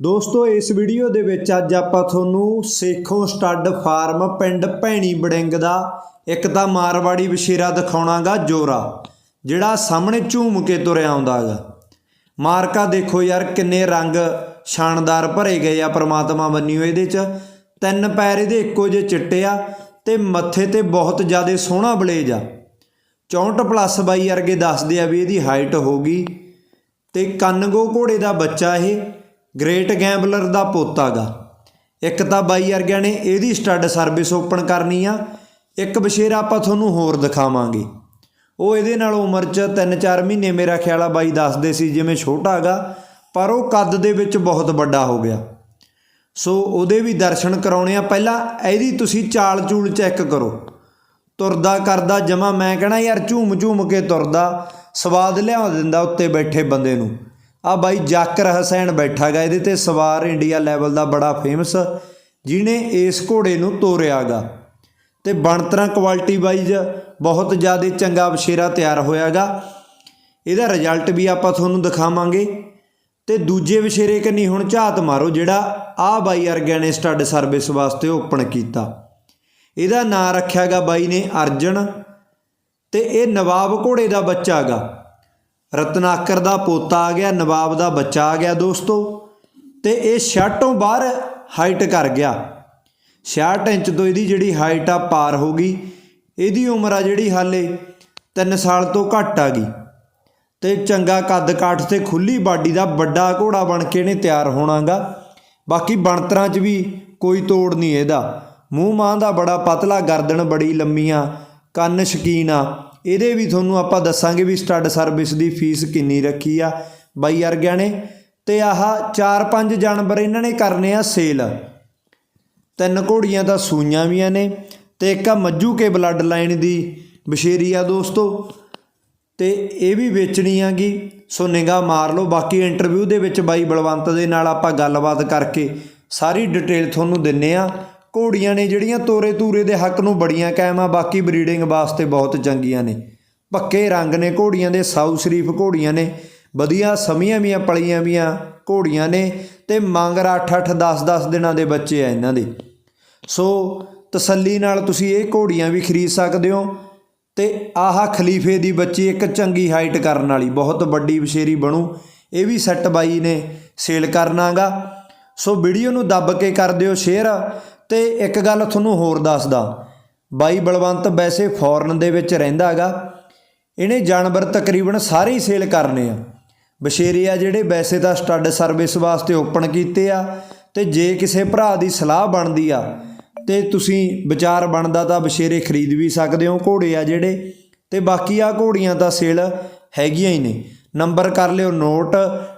ਦੋਸਤੋ, ਇਸ ਵੀਡੀਓ ਦੇ ਵਿੱਚ ਅੱਜ ਆਪਾਂ ਤੁਹਾਨੂੰ ਸੇਖੋਂ ਸਟੱਡ ਫਾਰਮ ਪਿੰਡ ਭੈਣੀ ਬੜਿੰਗ ਦਾ ਇੱਕ ਤਾਂ ਮਾਰਵਾੜੀ ਵਸ਼ੀਰਾ ਦਿਖਾਉਣਾਗਾ, ਜੋਰਾ, ਜਿਹੜਾ ਸਾਹਮਣੇ ਝੂਮ ਕੇ ਤੁਰਿਆ ਆਉਂਦਾਗਾ। ਮਾਰਕਾ ਦੇਖੋ ਯਾਰ, ਕਿੰਨੇ ਰੰਗ ਸ਼ਾਨਦਾਰ ਭਰੇ ਗਏ ਆ ਪ੍ਰਮਾਤਮਾ ਬੰਨਿਓ ਇਹਦੇ ਚ। ਤਿੰਨ ਪੈਰ ਇਹਦੇ ਇੱਕੋ ਜਿਹੇ ਚਿੱਟੇ ਆ ਤੇ ਮੱਥੇ ਤੇ ਬਹੁਤ ਜ਼ਿਆਦਾ ਸੋਹਣਾ ਬਲੇਜ ਆ। 64 ਪਲੱਸ ਬਾਈ ਵਰਗੇ ਦੱਸਦੇ ਆ ਵੀ ਇਹਦੀ ਹਾਈਟ ਹੋਗੀ ਤੇ ਕੰਨਗੋ ਘੋੜੇ ਦਾ ਬੱਚਾ ਇਹ। ਗ੍ਰੇਟ ਗੈਂਬਲਰ ਦਾ ਪੋਤਾਗਾ ਇੱਕ ਤਾਂ ਬਾਈ ਵਰਗਿਆਂ ਨੇ ਇਹਦੀ ਸਟੱਡ ਸਰਵਿਸ ਓਪਨ ਕਰਨੀ ਆ। ਇੱਕ ਬਸ਼ੇਰਾ ਆਪਾਂ ਤੁਹਾਨੂੰ ਹੋਰ ਦਿਖਾਵਾਂਗੇ। ਉਹ ਇਹਦੇ ਨਾਲ ਉਮਰ 'ਚ 3-4 ਮਹੀਨੇ ਮੇਰਾ ਖਿਆਲ ਆ ਬਾਈ ਦੱਸਦੇ ਸੀ ਜਿਵੇਂ ਛੋਟਾ ਹੈਗਾ ਪਰ ਉਹ ਕੱਦ ਦੇ ਵਿੱਚ ਬਹੁਤ ਵੱਡਾ ਹੋ ਗਿਆ। ਸੋ ਉਹਦੇ ਵੀ ਦਰਸ਼ਨ ਕਰਾਉਣੇ ਆ। ਪਹਿਲਾਂ ਇਹਦੀ ਤੁਸੀਂ ਚਾਲ ਚੂਲ ਚੈੱਕ ਕਰੋ। ਤੁਰਦਾ ਕਰਦਾ ਜਮਾ ਮੈਂ ਕਹਣਾ ਯਾਰ ਝੂਮ ਝੂਮ ਕੇ ਤੁਰਦਾ, ਸਵਾਦ ਲਿਆ ਦਿੰਦਾ ਉੱਤੇ ਬੈਠੇ ਬੰਦੇ ਨੂੰ। ਆ ਬਾਈ ਜਾਕਰ ਹਸੈਨ ਬੈਠਾਗਾ ਇਹਦੇ ਤੇ ਸਵਾਰ ਇੰਡੀਆ ਲੈਵਲ ਦਾ ਬੜਾ ਫੇਮਸ ਜਿਹਨੇ ਇਸ ਘੋੜੇ ਨੂੰ ਤੋਰਿਆਗਾ ਤੇ ਬਣਤਰਾਂ ਕੁਆਲਿਟੀ ਵਾਈਜ਼ ਬਹੁਤ ਜ਼ਿਆਦਾ ਚੰਗਾ ਬਸ਼ੇਰਾ ਤਿਆਰ ਹੋਇਆਗਾ ਇਹਦਾ ਰਿਜ਼ਲਟ ਵੀ ਆਪਾਂ ਤੁਹਾਨੂੰ ਦਿਖਾਵਾਂਗੇ। ਤੇ ਦੂਜੇ ਵਿਸ਼ੇਰੇ ਕੰਨੀ ਹੁਣ ਝਾਤ ਮਾਰੋ, ਜਿਹੜਾ ਆ ਬਾਈ ਵਰਗਿਆਂ ਨੇ ਸਟੱਡ ਸਰਵਿਸ ਵਾਸਤੇ ਓਪਨ ਕੀਤਾ। ਇਹਦਾ ਨਾਂ ਰੱਖਿਆਗਾ ਬਾਈ ਨੇ ਅਰਜਨ, ਤੇ ਇਹ ਨਵਾਬ ਘੋੜੇ ਦਾ ਬੱਚਾ ਹੈਗਾ ਰਤਨਾਕਰ ਦਾ ਪੋਤਾ ਆ ਗਿਆ, ਨਵਾਬ ਦਾ ਬੱਚਾ ਆ ਗਿਆ ਦੋਸਤੋ, ਤੇ ਇਹ 66 ਬਾਹਰ ਹਾਈਟ ਕਰ ਗਿਆ। 66 ਇੰਚ ਤੋਂ ਇਹਦੀ ਜਿਹੜੀ ਹਾਈਟ ਆ ਪਾਰ ਹੋ ਗਈ। ਇਹਦੀ ਉਮਰ ਆ ਜਿਹੜੀ ਹਾਲੇ 3 ਸਾਲ ਤੋਂ ਘੱਟ ਆ ਗਈ। ਤੇ ਚੰਗਾ ਕੱਦ ਕਾਠ ਤੇ ਖੁੱਲੀ ਬਾਡੀ ਦਾ ਵੱਡਾ ਘੋੜਾ ਬਣ ਕੇ ਇਹਨੇ ਤਿਆਰ ਹੋਣਾਗਾ। ਬਾਕੀ ਬਣਤਰਾਂ 'ਚ ਵੀ ਕੋਈ ਤੋੜ ਨਹੀਂ ਇਹਦਾ। ਮੂੰਹ ਮਾਂ ਦਾ ਬੜਾ ਪਤਲਾ, ਗਰਦਨ ਬੜੀ ਲੰਮੀਆਂ ਕੰਨ ਸ਼ਕੀਨ ਆ। ਇਹਦੇ ਵੀ ਤੁਹਾਨੂੰ ਆਪਾਂ ਦੱਸਾਂਗੇ ਵੀ ਸਟੱਡ ਸਰਵਿਸ ਦੀ ਫੀਸ ਕਿੰਨੀ ਰੱਖੀ ਆ। ਬਾਈ ਵਰਗਿਆਂ ਨੇ ਤੇ ਆਹ 4-5 ਜਾਨਵਰ ਇਹਨਾਂ ਨੇ ਕਰਨੇ ਆ ਸੇਲ। ਤਿੰਨ ਘੋੜੀਆਂ ਤਾਂ ਸੂਈਆਂ ਵੀਆਂ ਨੇ ਤੇ ਇੱਕ ਆ ਮੱਜੂ ਕੇ ਬਲੱਡ ਲਾਈਨ ਦੀ ਬਸ਼ੇਰੀ ਆ ਦੋਸਤੋ। ਤੇ ਇਹ ਵੀ ਵੇਚਣੀ ਆਗੀ, ਸੋ ਨਿਗਾਹ ਮਾਰ ਲਓ। ਬਾਕੀ ਇੰਟਰਵਿਊ ਦੇ ਵਿੱਚ ਬਾਈ ਬਲਵੰਤ ਦੇ ਨਾਲ ਆਪਾਂ ਗੱਲਬਾਤ ਕਰਕੇ ਸਾਰੀ ਡਿਟੇਲ ਤੁਹਾਨੂੰ ਦਿੰਨੇ ਆ। ਘੋੜੀਆਂ ਨੇ ਜਿਹੜੀਆਂ ਤੋਰੇ ਤੂਰੇ ਦੇ ਹੱਕ ਨੂੰ ਬੜੀਆਂ ਕਾਇਮ ਆ, ਬਾਕੀ ਬਰੀਡਿੰਗ ਵਾਸਤੇ ਬਹੁਤ ਚੰਗੀਆਂ ਨੇ। ਪੱਕੇ ਰੰਗ ਨੇ ਘੋੜੀਆਂ ਦੇ, ਸਾਊ ਸ਼ਰੀਫ ਘੋੜੀਆਂ ਨੇ। ਵਧੀਆ ਸਮੀਆਂ ਵੀਆਂ ਪਲੀਆਂ ਵੀਆਂ ਘੋੜੀਆਂ ਨੇ ਤੇ ਮੰਗਰ 8-8 10-10 ਦਿਨਾਂ ਦੇ ਬੱਚੇ ਆ ਇਹਨਾਂ ਦੇ। ਸੋ ਤਸੱਲੀ ਨਾਲ ਤੁਸੀਂ ਇਹ ਘੋੜੀਆਂ ਵੀ ਖਰੀਦ ਸਕਦੇ ਹੋ ਤੇ ਆਹ ਖਲੀਫੇ ਦੀ ਬੱਚੀ ਇੱਕ ਚੰਗੀ ਹਾਈਟ ਕਰਨ ਵਾਲੀ, ਬਹੁਤ ਵੱਡੀ ਬਸ਼ੇਰੀ ਬਣੂ। ਇਹ ਵੀ ਸੈੱਟ ਬਾਈ ਨੇ ਸੇਲ ਕਰਨਾਗਾ। ਸੋ ਵੀਡੀਓ ਨੂੰ ਦੱਬ ਕੇ ਕਰ ਦਿਓ ਸ਼ੇਅਰ। ਤੇ ਇੱਕ ਗੱਲ ਤੁਹਾਨੂੰ ਹੋਰ ਦੱਸਦਾ। ਬਾਈ ਬਲਵੰਤ ਵੈਸੇ ਫੋਰਨ ਦੇ ਵਿੱਚ ਰਹਿੰਦਾ ਹੈਗਾ। ਇਹਨੇ ਜਾਨਵਰ ਤਕਰੀਬਨ ਸਾਰੇ ਹੀ ਸੇਲ ਕਰਨੇ ਆ। ਬਸ਼ੇਰੇ ਆ ਜਿਹੜੇ ਵੈਸੇ ਤਾਂ ਸਟੱਡ ਸਰਵਿਸ ਵਾਸਤੇ ਓਪਨ ਕੀਤੇ ਆ ਤੇ ਜੇ ਕਿਸੇ ਭਰਾ ਦੀ ਸਲਾਹ ਬਣਦੀ ਆ ਤੇ ਤੁਸੀਂ ਵਿਚਾਰ ਬਣਦਾ ਤਾਂ ਬਸ਼ੇਰੇ ਖਰੀਦ ਵੀ ਸਕਦੇ ਹੋ ਘੋੜੇ ਆ ਜਿਹੜੇ। ਤੇ ਬਾਕੀ ਆ ਘੋੜੀਆਂ ਤਾਂ ਸੇਲ ਹੈਗੀਆਂ ਹੀ ਨੇ। ਨੰਬਰ ਕਰ ਲਿਓ, ਨੋਟ,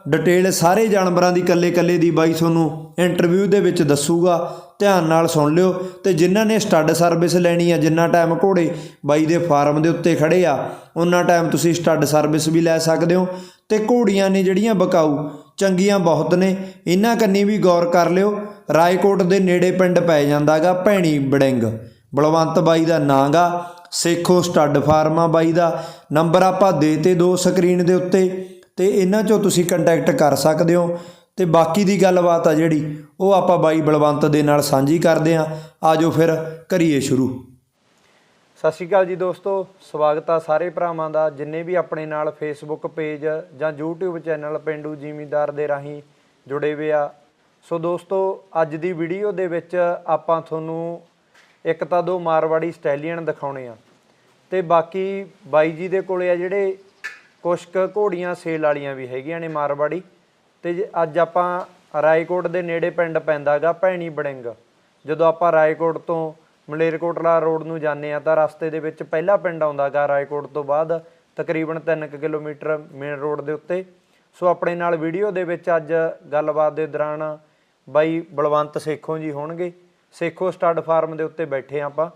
ਡਿਟੇਲ ਸਾਰੇ ਜਾਨਵਰਾਂ ਦੀ ਕੱਲੇ-ਕੱਲੇ ਦੀ ਬਾਈ ਤੁਹਾਨੂੰ ਇੰਟਰਵਿਊ ਦੇ ਵਿੱਚ ਦੱਸੂਗਾ। ਧਿਆਨ ਨਾਲ ਸੁਣ ਲਿਓ ਤੇ ਜਿਨ੍ਹਾਂ ਨੇ ਸਟੱਡ ਸਰਵਿਸ ਲੈਣੀ ਆ, ਜਿੰਨਾ ਟਾਈਮ ਘੋੜੇ ਬਾਈ ਦੇ ਫਾਰਮ ਦੇ ਉੱਤੇ ਖੜੇ ਆ, ਉਹਨਾਂ ਟਾਈਮ ਤੁਸੀਂ ਸਟੱਡ ਸਰਵਿਸ ਵੀ ਲੈ ਸਕਦੇ ਹੋ ਤੇ ਘੋੜੀਆਂ ਨੇ ਜਿਹੜੀਆਂ ਬਕਾਊ, ਚੰਗੀਆਂ ਬਹੁਤ ਨੇ, ਇਹਨਾਂ ਕੰਨੀ ਵੀ ਗੌਰ ਕਰ ਲਿਓ, ਰਾਏਕੋਟ ਦੇ ਨੇੜੇ ਪਿੰਡ ਪੈ ਜਾਂਦਾਗਾ ਭੈਣੀ ਬੜਿੰਗ, ਬਲਵੰਤ ਬਾਈ ਦਾ ਨਾਂ ਗਾ ਸੇਖੋ ਸਟੱਡ ਫਾਰਮਾ ਬਾਈ ਦਾ, ਨੰਬਰ ਆਪਾਂ ਦੇਤੇ ਦੋ ਸਕਰੀਨ ਦੇ ਉੱਤੇ ਤੇ ਇਹਨਾਂ ਚੋਂ ਤੁਸੀਂ ਕੰਟੈਕਟ ਕਰ ਸਕਦੇ ਹੋ ਤੇ ਬਾਕੀ ਦੀ ਗੱਲਬਾਤ ਆ ਜਿਹੜੀ, ਉਹ ਆਪਾਂ ਬਾਈ ਬਲਵੰਤ ਦੇ ਨਾਲ ਸਾਂਝੀ ਕਰਦੇ ਆ ਆਜੋ ਫਿਰ ਕਰੀਏ ਸ਼ੁਰੂ। ਸਤਿ ਸ਼੍ਰੀ ਅਕਾਲ ਜੀ ਦੋਸਤੋ, ਸਵਾਗਤ ਆ ਸਾਰੇ ਭਰਾਵਾਂ ਦਾ, ਜਿੰਨੇ ਵੀ ਆਪਣੇ ਨਾਲ ਫੇਸਬੁੱਕ ਪੇਜ ਜਾਂ YouTube ਚੈਨਲ ਪਿੰਡੂ ਜ਼ਿਮੀਂਦਾਰ ਦੇ ਰਾਹੀਂ ਜੁੜੇ ਹੋਏ ਆ। ਸੋ ਦੋਸਤੋ, ਅੱਜ ਦੀ ਵੀਡੀਓ ਦੇ ਵਿੱਚ ਆਪਾਂ ਤੁਹਾਨੂੰ ਇੱਕ ਤਾਂ ਦੋ ਮਾਰਵਾੜੀ ਸਟੈਲੀਅਨ ਦਿਖਾਉਣੇ ਆ। ਤੇ ਬਾਕੀ ਬਾਈ ਜੀ ਦੇ ਕੋਲੇ ਆ ਜਿਹੜੇ ਕੁਸ਼ਕ ਘੋੜੀਆਂ ਸੇਲ ਵਾਲੀਆਂ ਵੀ ਹੈਗੀਆਂ ਨੇ ਮਾਰਵਾੜੀ। ਤੇ ਜੇ ਅੱਜ ਆਪਾਂ ਰਾਏਕੋਟ ਦੇ ਨੇੜੇ ਪਿੰਡ ਪੈਂਦਾਗਾ, ਭੈਣੀ ਬੜਿੰਗ। ਜਦੋਂ ਆਪਾਂ ਰਾਏਕੋਟ ਤੋਂ ਮਲੇਰਕੋਟਲਾ ਰੋਡ ਨੂੰ ਜਾਂਦੇ ਆ ਤਾਂ ਰਸਤੇ ਦੇ ਵਿੱਚ ਪਹਿਲਾ ਪਿੰਡ ਆਉਂਦਾਗਾ ਰਾਏਕੋਟ ਤੋਂ ਬਾਅਦ, ਤਕਰੀਬਨ 3 ਕਿਲੋਮੀਟਰ ਮੇਨ ਰੋਡ ਦੇ ਉੱਤੇ। ਸੋ ਆਪਣੇ ਨਾਲ ਵੀਡੀਓ ਦੇ ਵਿੱਚ ਅੱਜ ਗੱਲਬਾਤ ਦੇ ਦੌਰਾਨ ਬਾਈ ਬਲਵੰਤ ਸੇਖੋਂ ਜੀ ਹੋਣਗੇ। ਸੇਖੋ ਸਟੱਡ ਫਾਰਮ ਦੇ ਉੱਤੇ ਬੈਠੇ ਹਾਂ ਆਪਾਂ।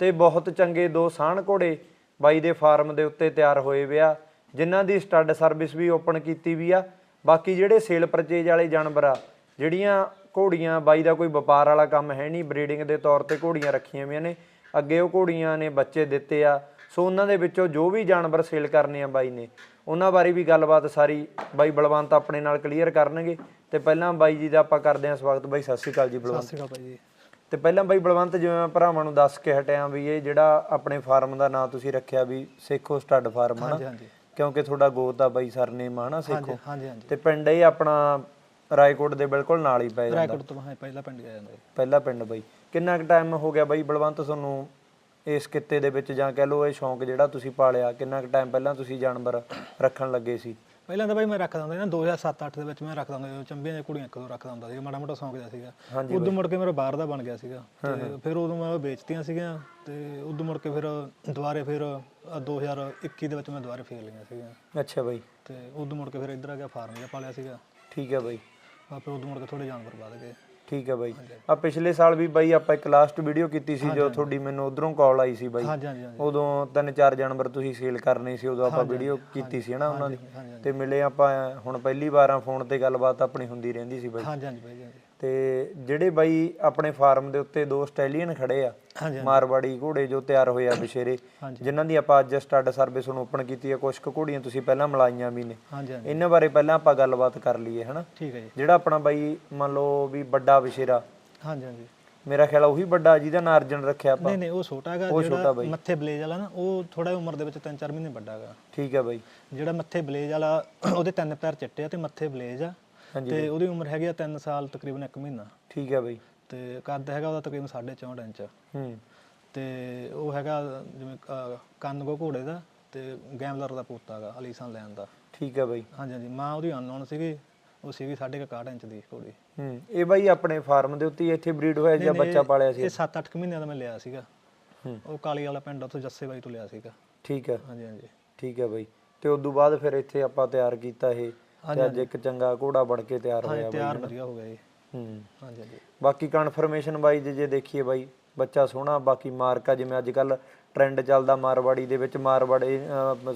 ਤੇ ਬਹੁਤ ਚੰਗੇ ਦੋ ਸਾਹਣ ਘੋੜੇ ਬਾਈ ਦੇ ਫਾਰਮ ਦੇ ਉੱਤੇ ਤਿਆਰ ਹੋਏ ਵਿਆ ਜਿਨ੍ਹਾਂ ਦੀ ਸਟੱਡ ਸਰਵਿਸ ਵੀ ਓਪਨ ਕੀਤੀ ਵੀ ਆ। ਬਾਕੀ ਜਿਹੜੇ ਸੇਲ ਪਰਚੇਜ ਵਾਲੇ ਜਾਨਵਰ ਆ ਜਿਹੜੀਆਂ ਘੋੜੀਆਂ ਬਾਈ ਦਾ ਕੋਈ ਵਪਾਰ ਵਾਲਾ ਕੰਮ ਹੈ ਨਹੀਂ ਬਰੀਡਿੰਗ ਦੇ ਤੌਰ ਤੇ ਘੋੜੀਆਂ ਰੱਖੀਆਂ ਹੋਈਆਂ ਨੇ ਅੱਗੇ ਉਹ ਘੋੜੀਆਂ ਨੇ ਬੱਚੇ ਦਿੱਤੇ ਆ ਸੋ ਉਹਨਾਂ ਦੇ ਵਿੱਚੋਂ ਜੋ ਵੀ ਜਾਨਵਰ ਸੇਲ ਕਰਨੇ ਆ ਬਾਈ ਨੇ ਉਹਨਾਂ ਬਾਰੇ ਵੀ ਗੱਲਬਾਤ ਸਾਰੀ ਬਾਈ ਬਲਵੰਤ ਆਪਣੇ ਨਾਲ ਕਲੀਅਰ ਕਰਨਗੇ ਤੇ ਪਹਿਲਾਂ ਬਾਈ ਜੀ ਦਾ ਆਪਾਂ ਕਰਦੇ ਹਾਂ ਸਵਾਗਤ ਬਾਈ ਸਤਿ ਸ਼੍ਰੀ ਅਕਾਲ ਜੀ ਬਲਵੰਤ। ਸਤਿ ਸ਼੍ਰੀ ਅਕਾਲ ਭਾਈ ਜੀ। ਤੇ ਪਹਿਲਾਂ ਬਾਈ ਬਲਵੰਤ ਜਿਵੇਂ ਮੈਂ ਭਰਾਵਾਂ ਨੂੰ ਦੱਸ ਕੇ ਹਟਿਆ ਵੀ ਇਹ ਜਿਹੜਾ ਆਪਣੇ ਫਾਰਮ ਦਾ ਨਾਂ ਤੁਸੀਂ ਰੱਖਿਆ ਵੀ ਸੇਖੋ ਸਟੱਡ ਫਾਰਮ ਹਾਂਜੀ ਹਨਾ ਹਾਂਜੀ। ਕਿਉਂਕਿ ਤੁਹਾਡਾ ਗੋਤ ਆ ਬਾਈ ਸਰਨੇਮ ਹਨਾ ਸੇਖੋ। ਹਾਂਜੀ ਹਾਂਜੀ ਤੇ ਪਿੰਡ ਇਹ ਆਪਣਾ ਰਾਏਕੋਟ ਦੇ ਬਿਲਕੁਲ ਨਾਲ ਹੀ ਪੈ ਜਾਂਦਾ। ਰਾਇਕੋਟ ਤੋਂ ਹਾਂ ਪਹਿਲਾ ਪਿੰਡ ਗਿਆ ਜਾਂਦਾ ਪਹਿਲਾ ਪਿੰਡ ਬਾਈ। ਕਿੰਨਾ ਕੁ ਟਾਈਮ ਹੋ ਗਿਆ ਬਾਈ ਬਲਵੰਤ ਤੁਹਾਨੂੰ ਇਸ ਕਿੱਤੇ ਦੇ ਵਿੱਚ ਜਾਂ ਕਹਿ ਲਓ ਇਹ ਸ਼ੌਂਕ ਜਿਹੜਾ ਤੁਸੀਂ ਪਾਲਿਆ ਕਿੰਨਾ ਕੁ ਟਾਈਮ ਪਹਿਲਾਂ ਤੁਸੀਂ ਜਾਨਵਰ ਰੱਖਣ ਲੱਗੇ ਸੀ? ਪਹਿਲਾਂ ਤਾਂ ਭਾਈ ਮੈਂ ਰੱਖਦਾ ਹੁੰਦਾ ਸੀ ਨਾ 2007-8 ਦੇ ਵਿੱਚ ਮੈਂ ਰੱਖਦਾ ਹੁੰਦਾ ਸੀ ਚੰਬੀਆਂ ਦੀਆਂ ਕੁੜੀਆਂ ਇੱਕ ਦੋ ਰੱਖਦਾ ਹੁੰਦਾ ਸੀ ਮਾੜਾ ਮੋਟਾ ਸ਼ੌਂਕ ਜਿਹਾ ਸੀਗਾ। ਉਦੋਂ ਮੁੜ ਕੇ ਮੇਰਾ ਬਾਹਰ ਦਾ ਬਣ ਗਿਆ ਸੀਗਾ। ਤੇ ਫਿਰ ਉਦੋਂ ਮੈਂ ਉਹ ਵੇਚਤੀਆਂ ਸੀਗੀਆਂ ਤੇ ਉਦੋਂ ਮੁੜ ਕੇ ਫਿਰ ਦੁਬਾਰੇ ਫਿਰ ਆਹ 2021 ਦੇ ਵਿੱਚ ਮੈਂ ਦੁਬਾਰੇ ਫੇਰ ਲਈਆਂ ਸੀਗੀਆਂ। ਅੱਛਾ ਬਾਈ। ਤੇ ਉਦੋਂ ਮੁੜ ਕੇ ਫਿਰ ਇੱਧਰ ਆ ਗਿਆ ਫਾਰਮ ਜਿਹਾ ਪਾਲਿਆ ਸੀਗਾ। ਠੀਕ ਹੈ ਬਾਈ। ਫਿਰ ਉਦੋਂ ਮੁੜ ਕੇ ਥੋੜੇ ਜਾਨਵਰ ਵੱਧ ਗਏ। ਠੀਕ ਹੈ ਬਾਈ। ਆ ਪਿਛਲੇ ਸਾਲ ਵੀ ਬਾਈ ਆਪਾਂ ਇੱਕ ਲਾਸਟ ਵੀਡੀਓ ਕੀਤੀ ਸੀ ਜਦੋਂ ਤੁਹਾਡੀ ਮੈਨੂੰ ਉਧਰੋਂ ਕਾਲ ਆਈ ਸੀ ਬਾਈ। ਉਦੋਂ ਤਿੰਨ ਚਾਰ ਜਾਨਵਰ ਤੁਸੀਂ ਸੇਲ ਕਰਨੇ ਸੀ ਉਦੋਂ ਆਪਾਂ ਵੀਡੀਓ ਕੀਤੀ ਸੀ ਹਨਾ ਉਹਨਾਂ ਦੀ। ਤੇ ਮਿਲੇ ਆਪਾਂ ਹੁਣ ਪਹਿਲੀ ਵਾਰ ਆ ਫੋਨ ਤੇ ਗੱਲਬਾਤ ਆਪਣੀ ਹੁੰਦੀ ਰਹਿੰਦੀ ਸੀ ਬਾਈ। ਹਾਂਜੀ ਹਾਂਜੀ ਜੀ, ਹਾਂਜੀ। ਤੇ ਜਿਹੜੇ ਬਾਈ ਆਪਣੇ ਫਾਰਮ ਦੇ ਉੱਤੇ ਦੋ ਸਟੈਲੀਅਨ ਖੜੇ ਆ ਮਾਰਵਾੜੀ ਘੋੜੇ ਜੋ ਤਿਆਰ ਹੋਏ ਆ ਬਿਸ਼ੇਰੇ। ਜਿਨ੍ਹਾਂ ਦੀ ਆਪਾਂ ਅੱਜ ਸਟੱਡ ਸਰਵਿਸ ਨੂੰ ਓਪਨ ਕੀਤੀ ਹੈ ਕੁਝ ਕੁ ਘੋੜੀਆਂ ਤੁਸੀਂ ਪਹਿਲਾਂ ਮਲਾਈਆਂ ਵੀ ਨੇ। ਇਹਨਾਂ ਬਾਰੇ ਪਹਿਲਾਂ ਆਪਾਂ ਗੱਲਬਾਤ ਕਰ ਲਈਏ ਹਨਾ? ਠੀਕ ਹੈ ਜੀ। ਜਿਹੜਾ ਆਪਣਾ ਬਾਈ ਮੰਨ ਲਓ ਵੀ ਵੱਡਾ ਬਿਸ਼ੇਰਾ ਹਾਂਜੀ ਹਾਂਜੀ। ਮੇਰਾ ਖਿਆਲ ਆ ਉਹੀ ਵੱਡਾ ਜਿਹਦਾ ਨਾਂ ਅਰਜਨ ਰੱਖਿਆ ਆਪਾਂ। ਨਹੀਂ ਨਹੀਂ ਉਹ ਛੋਟਾ ਹੈਗਾ ਜਿਹੜਾ। ਮੱਥੇ ਬਲੇਜ ਵਾਲਾ ਨਾ ਉਹ ਥੋੜਾ ਉਮਰ ਦੇ ਵਿੱਚ 3-4 ਮਹੀਨੇ ਵੱਡਾ ਹੈਗਾ। ਠੀਕ ਹੈ ਬਾਈ। ਜਿਹੜਾ ਮੱਥੇ ਬਲੇਜ ਵਾਲਾ ਉਹਦੇ ਤਿੰਨ ਪੈਰ ਚਿੱਟੇ ਆ ਤੇ ਮੱਥੇ ਬਲੇਜ ਆ। ਤੇ ਉਹਦੀ ਉਮਰ ਹੈਗੀ ਆ 3 ਸਾਲ ਤਕਰੀਬਨ 1 ਮਹੀਨਾ। ਠੀਕ ਹੈ ਬਾਈ। ਤੇ ਕੱਦ ਹੈਗਾ ਉਹਦਾ ਤਕਰੀਬਨ 64 ਇੰਚ। ਹੂੰ। ਤੇ ਉਹ ਹੈਗਾ ਜਿਵੇਂ ਕੰਨਗੋ ਘੋੜੇ ਦਾ ਤੇ ਗੈਮਲਰ ਦਾ ਪੋਤਾ ਹੈਗਾ ਅਲੀਸਾਨ ਲੈਣ ਦਾ। ਠੀਕ ਹੈ ਬਾਈ। ਹਾਂਜੀ ਹਾਂਜੀ। ਮਾਂ ਉਹਦੀ ਅਨਨੋਨ ਸੀਗੀ ਉਹ ਸੀਗੀ 61 ਇੰਚ ਦੀ ਘੋੜੀ। ਹੂੰ। ਇਹ ਬਾਈ ਆਪਣੇ ਫਾਰਮ ਦੇ ਉੱਤੇ ਇੱਥੇ ਬਰੀਡ ਹੋਇਆ ਜਾਂ ਬੱਚਾ ਪਾਲਿਆ ਸੀ? ਇਹ 7-8 ਮਹੀਨਿਆਂ ਦਾ ਮੈਂ ਲਿਆ ਸੀਗਾ। ਹੂੰ। ਉਹ ਕਾਲੀ ਵਾਲਾ ਪਿੰਡ ਉੱਥੋਂ ਜੱਸੇ ਬਾਈ ਤੋਂ ਲਿਆ ਸੀਗਾ। ਠੀਕ ਹੈ ਹਾਂਜੀ ਹਾਂਜੀ। ਠੀਕ ਹੈ ਬਾਈ। ਤੇ ਉਸ ਤੋਂ ਬਾਅਦ ਫਿਰ ਇੱਥੇ ਆਪਾਂ ਤਿਆਰ ਕੀਤਾ ਇਹ ਤੇ ਅੱਜ ਇੱਕ ਚੰਗਾ ਘੋੜਾ ਬਣ ਕੇ ਤਿਆਰ ਹੋਇਆ ਹਾਂਜੀ ਤਿਆਰ ਵਧੀਆ ਹੋ ਗਿਆ ਜੀ। ਹੂੰ। ਹਾਂਜੀ ਹਾਂਜੀ। ਬਾਕੀ ਕਨਫਰਮੇਸ਼ਨ ਬਾਈ ਜੇ ਜੇ ਦੇਖੀਏ ਬਾਈ ਬੱਚਾ ਸੋਹਣਾ ਬਾਕੀ ਮਾਰਕਾ ਜਿਵੇਂ ਅੱਜ ਕੱਲ ਟ੍ਰੈਂਡ ਚੱਲਦਾ ਮਾਰਵਾੜੀ ਦੇ ਵਿੱਚ ਮਾਰਵਾੜੀ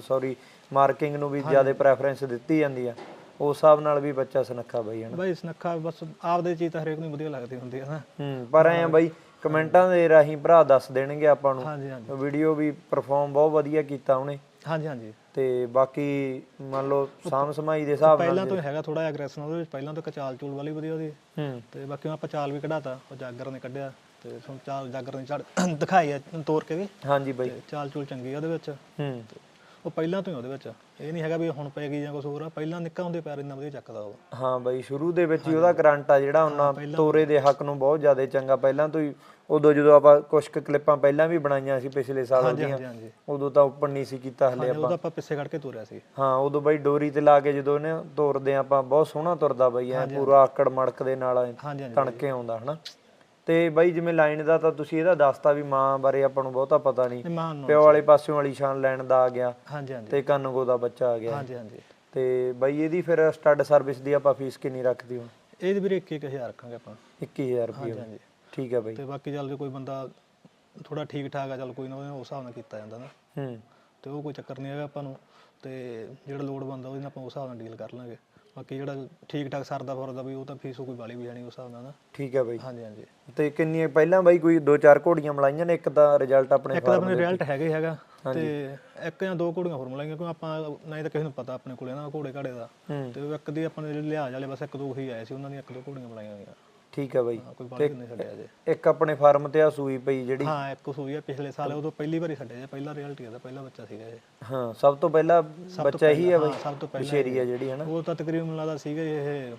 ਸੌਰੀ ਮਾਰਕਿੰਗ ਨੂੰ ਵੀ ਜ਼ਿਆਦਾ ਪ੍ਰੈਫਰੈਂਸ ਦਿੱਤੀ ਜਾਂਦੀ ਆ। ਉਸ ਹਿਸਾਬ ਨਾਲ ਵੀ ਬੱਚਾ ਸੁਨੱਖਾ ਬਾਈ ਹਨਾ? ਬਾਈ ਸਨੱਖਾ ਬਸ ਆਪਦੇ ਚੀਜ਼ ਤਾਂ ਹਰੇਕ ਨੂੰ ਵਧੀਆ ਲੱਗਦੀ ਹੁੰਦੀ ਹੈ ਨਾ। ਹੂੰ ਪਰ ਐ ਬਾਈ ਕਮੈਂਟਾਂ ਦੇ ਰਾਹੀਂ ਭਰਾ ਦੱਸ ਦੇਣਗੇ ਆਪਾਂ ਨੂੰ। ਹਾਂਜੀ ਹਾਂਜੀ। ਵੀਡੀਓ ਵੀ ਪਰਫਾਰਮ ਬਹੁਤ ਵਧੀਆ ਕੀਤਾ ਉਹਨੇ। ਹਾਂਜੀ ਹਾਂਜੀ। ਤੇ ਬਾਕੀ ਮੰਨ ਲਓ ਸਾਮ ਸਮਾਈ ਦੇ ਹਿਸਾਬ ਨਾਲ ਪਹਿਲਾਂ ਤੋਂ ਹੈਗਾ ਥੋੜਾ ਐਗਰੈਸ਼ਨ ਉਹਦੇ ਵਿੱਚ ਪਹਿਲਾਂ ਤੋਂ ਕਚਾਲ ਚੂਲ ਵਾਲੀ ਵਧੀਆ ਉਹਦੀ ਹੂੰ। ਤੇ ਬਾਕੀ ਆਪਾਂ ਚਾਲ ਵੀ ਕਢਾਤਾ ਉਹ ਜਾਗਰ ਨੇ ਕੱਢਿਆ ਤੇ ਤੁਹਾਨੂੰ ਚਾਲ ਜਾਗਰ ਨੇ ਚੜ ਦਿਖਾਈ ਆ ਤੋਰ ਕੇ ਵੀ। ਹਾਂਜੀ ਬਾਈ। ਚਾਲ ਚੂਲ ਚੰਗੀ ਆ ਉਹਦੇ ਵਿੱਚ। ਹੂੰ। ਉਹ ਪਹਿਲਾਂ ਤੋਂ ਹੀ ਉਹਦੇ ਵਿੱਚ। ਇਹ ਨਹੀਂ ਹੈਗਾ ਵੀ ਹੁਣ ਪੈ ਗਈ ਜਾਂ ਕੁਝ ਹੋਰ ਆ ਪਹਿਲਾਂ ਨਿੱਕਾ ਹੁੰਦੇ ਪੈਰ ਇੰਨਾ ਵਧੀਆ ਚੱਕਦਾ ਉਹ। ਹਾਂ ਬਾਈ ਸ਼ੁਰੂ ਦੇ ਵਿੱਚ ਹੀ ਉਹਦਾ ਕਰੰਟ ਆ ਜਿਹੜਾ ਉਹਨਾਂ ਤੋਰੇ ਦੇ ਹੱਕ ਨੂੰ ਬਹੁਤ ਜ਼ਿਆਦਾ ਚੰਗਾ ਪਹਿਲਾਂ ਤੋਂ ਹੀ ਉਦੋਂ ਜਦੋਂ ਆਪਾਂ ਕੁਝ ਕੁ ਕਲਿੱਪਾਂ ਪਹਿਲਾਂ ਵੀ ਬਣਾਈਆਂ ਸੀ ਪਿਛਲੇ ਸਾਲ ਉਹਦੀਆਂ ਉਦੋਂ ਤਾਂ ਓਪਨ ਨਹੀਂ ਸੀ ਕੀਤਾ ਹਲੇ ਹਾਂਜੀ ਉਹਦਾ ਆਪਾਂ। ਪਿੱਛੇ ਕੱਢ ਕੇ ਤੋਰਿਆ ਸੀ। ਹਾਂ ਉਦੋਂ ਬਾਈ ਡੋਰੀ ਤੇ ਲਾ ਕੇ ਜਦੋਂ ਇਹਨੇ ਤੋਰਦੇ ਆਪਾਂ ਬਹੁਤ ਸੋਹਣਾ ਤੁਰਦਾ ਬਾਈ ਐ ਪੂਰਾ ਆਕੜ ਮੜਕ ਦੇ ਨਾਲ ਤਣਕੇ ਆਉਂਦਾ ਹਨਾ। ਤੇ ਬਾਈ ਜਿਵੇਂ ਲਾਈਨ ਦਾ ਤਾਂ ਤੁਸੀਂ ਇਹਦਾ ਦੱਸਤਾ ਵੀ ਮਾਂ ਬਾਰੇ ਆਪਾਂ ਨੂੰ ਬਹੁਤਾ ਪਤਾ ਨਹੀਂ। ਪਿਓ ਵਾਲੇ ਪਾਸਿਓਂ ਵਾਲੀ ਸ਼ਾਨ ਲੈਣ ਦਾ ਆ ਗਿਆ ਹਾਂਜੀ ਹਾਂਜੀ। ਤੇ ਕੰਨਗੋ ਦਾ ਬੱਚਾ ਆ ਗਿਆ। ਹਾਂਜੀ ਹਾਂਜੀ। ਤੇ ਬਾਈ ਇਹਦੀ ਫਿਰ ਸਟੱਡ ਸਰਵਿਸ ਦੀ ਆਪਾਂ ਫੀਸ ਕਿੰਨੀ ਰੱਖਦੀ ਹੁਣ? ਇਹਦੇ ਵੀਰੇ 21000 ਰੱਖਾਂਗੇ ਆਪਾਂ। 21000 ਰੁਪਏ ਹਾਂਜੀ। ਠੀਕ ਹੈ ਬਾਈ। ਤੇ ਬਾਕੀ ਚੱਲ ਜੇ ਕੋਈ ਬੰਦਾ ਥੋੜਾ ਠੀਕ ਠਾਕ ਆ ਚੱਲ ਕੋਈ ਨਾ ਉਸ ਹਿਸਾਬ ਨਾਲ ਕੀਤਾ ਜਾਂਦਾ ਨਾ। ਹੂੰ। ਤੇ ਉਹ ਕੋਈ ਚੱਕਰ ਨਹੀਂ ਹੈਗਾ ਆਪਾਂ ਨੂੰ ਤੇ ਜਿਹੜਾ ਲੋਡ ਬੰਦਾ ਉਹਦੇ ਨਾਲ ਆਪਾਂ ਉਸ ਹਿਸਾਬ ਨਾਲ ਡੀਲ ਕਰ ਲਾਂਗੇ। ਬਾਕੀ ਜਿਹੜਾ ਠੀਕ ਠਾਕ ਸਰਦਾ ਫੁਰਦਾ ਵੀ ਉਹ ਤਾਂ ਫੀਸ ਕੋਈ ਵਾਲੀ ਵੀ ਜਾਣੀ ਉਸ ਹਿਸਾਬ ਨਾਲ ਨਾ। ਠੀਕ ਹੈ ਬਾਈ। ਹਾਂਜੀ ਹਾਂਜੀ। ਤੇ ਕਿੰਨੀਆਂ ਪਹਿਲਾਂ ਬਾਈ ਕੋਈ ਦੋ ਚਾਰ ਘੋੜੀਆਂ ਮਲਾਈਆਂ ਨੇ ਇੱਕ ਤਾਂ ਰਿਜ਼ਲਟ ਆਪਣੇ ਇੱਕ ਤਾਂ ਆਪਣੇ ਰਿਜ਼ਲਟ ਹੈਗਾ ਹੀ ਹੈਗਾ ਤੇ ਇੱਕ ਜਾਂ ਦੋ ਘੋੜੀਆਂ ਹੋਰ ਮਿਲਾਂਗੇ ਕਿਉਂਕਿ ਆਪਾਂ ਨਹੀਂ ਤਾਂ ਕਿਸੇ ਨੂੰ ਪਤਾ ਆਪਣੇ ਕੋਲੇ ਨਾ ਘੋੜੇ ਘਾੜੇ ਦਾ। ਤੇ ਉਹ ਇੱਕ ਦੀ ਆਪਾਂ ਨੇ ਲਿਹਾਜ਼ ਵਾਲੇ ਬਸ ਇੱਕ ਦੋ ਹੀ ਆਏ ਸੀ ਉਹਨਾਂ ਦੀਆਂ ਇੱਕ ਦੋ ਘੋੜੀਆਂ ਮਿਲਾਈਆਂ ਹੋਈਆਂ। ਠੀਕ ਹੈ ਬਾਈ। ਹਾਂ, ਕੋਈ ਬਾਲੀ ਨਹੀਂ ਛੱਡਿਆ ਜੇ ਇੱਕ ਆਪਣੇ ਫਾਰਮ ਤੇ ਆ ਸੂਈ ਪਈ ਜਿਹੜੀ। ਹਾਂ ਇੱਕ ਸੂਈ ਆ ਪਿਛਲੇ ਸਾਲ ਉਦੋਂ ਪਹਿਲੀ ਵਾਰੀ ਛੱਡਿਆ ਜੇ ਪਹਿਲਾ ਰਿਜ਼ਲਟ ਹੀ ਇਹਦਾ ਪਹਿਲਾ ਬੱਚਾ ਸੀਗਾ ਇਹ। ਹਾਂ ਸਭ ਤੋਂ ਪਹਿਲਾਂ ਬੱਚਾ ਇਹੀ ਹੈ ਬਾਈ ਹਾਂ ਸਭ ਤੋਂ ਪਹਿਲਾਂ ਸ਼ੇਰੀ ਆ ਜਿਹੜੀ ਹਨਾ। ਉਹ ਤਾਂ ਤਕਰੀਬਨ ਲੱਗਦਾ ਸੀਗਾ ਇਹ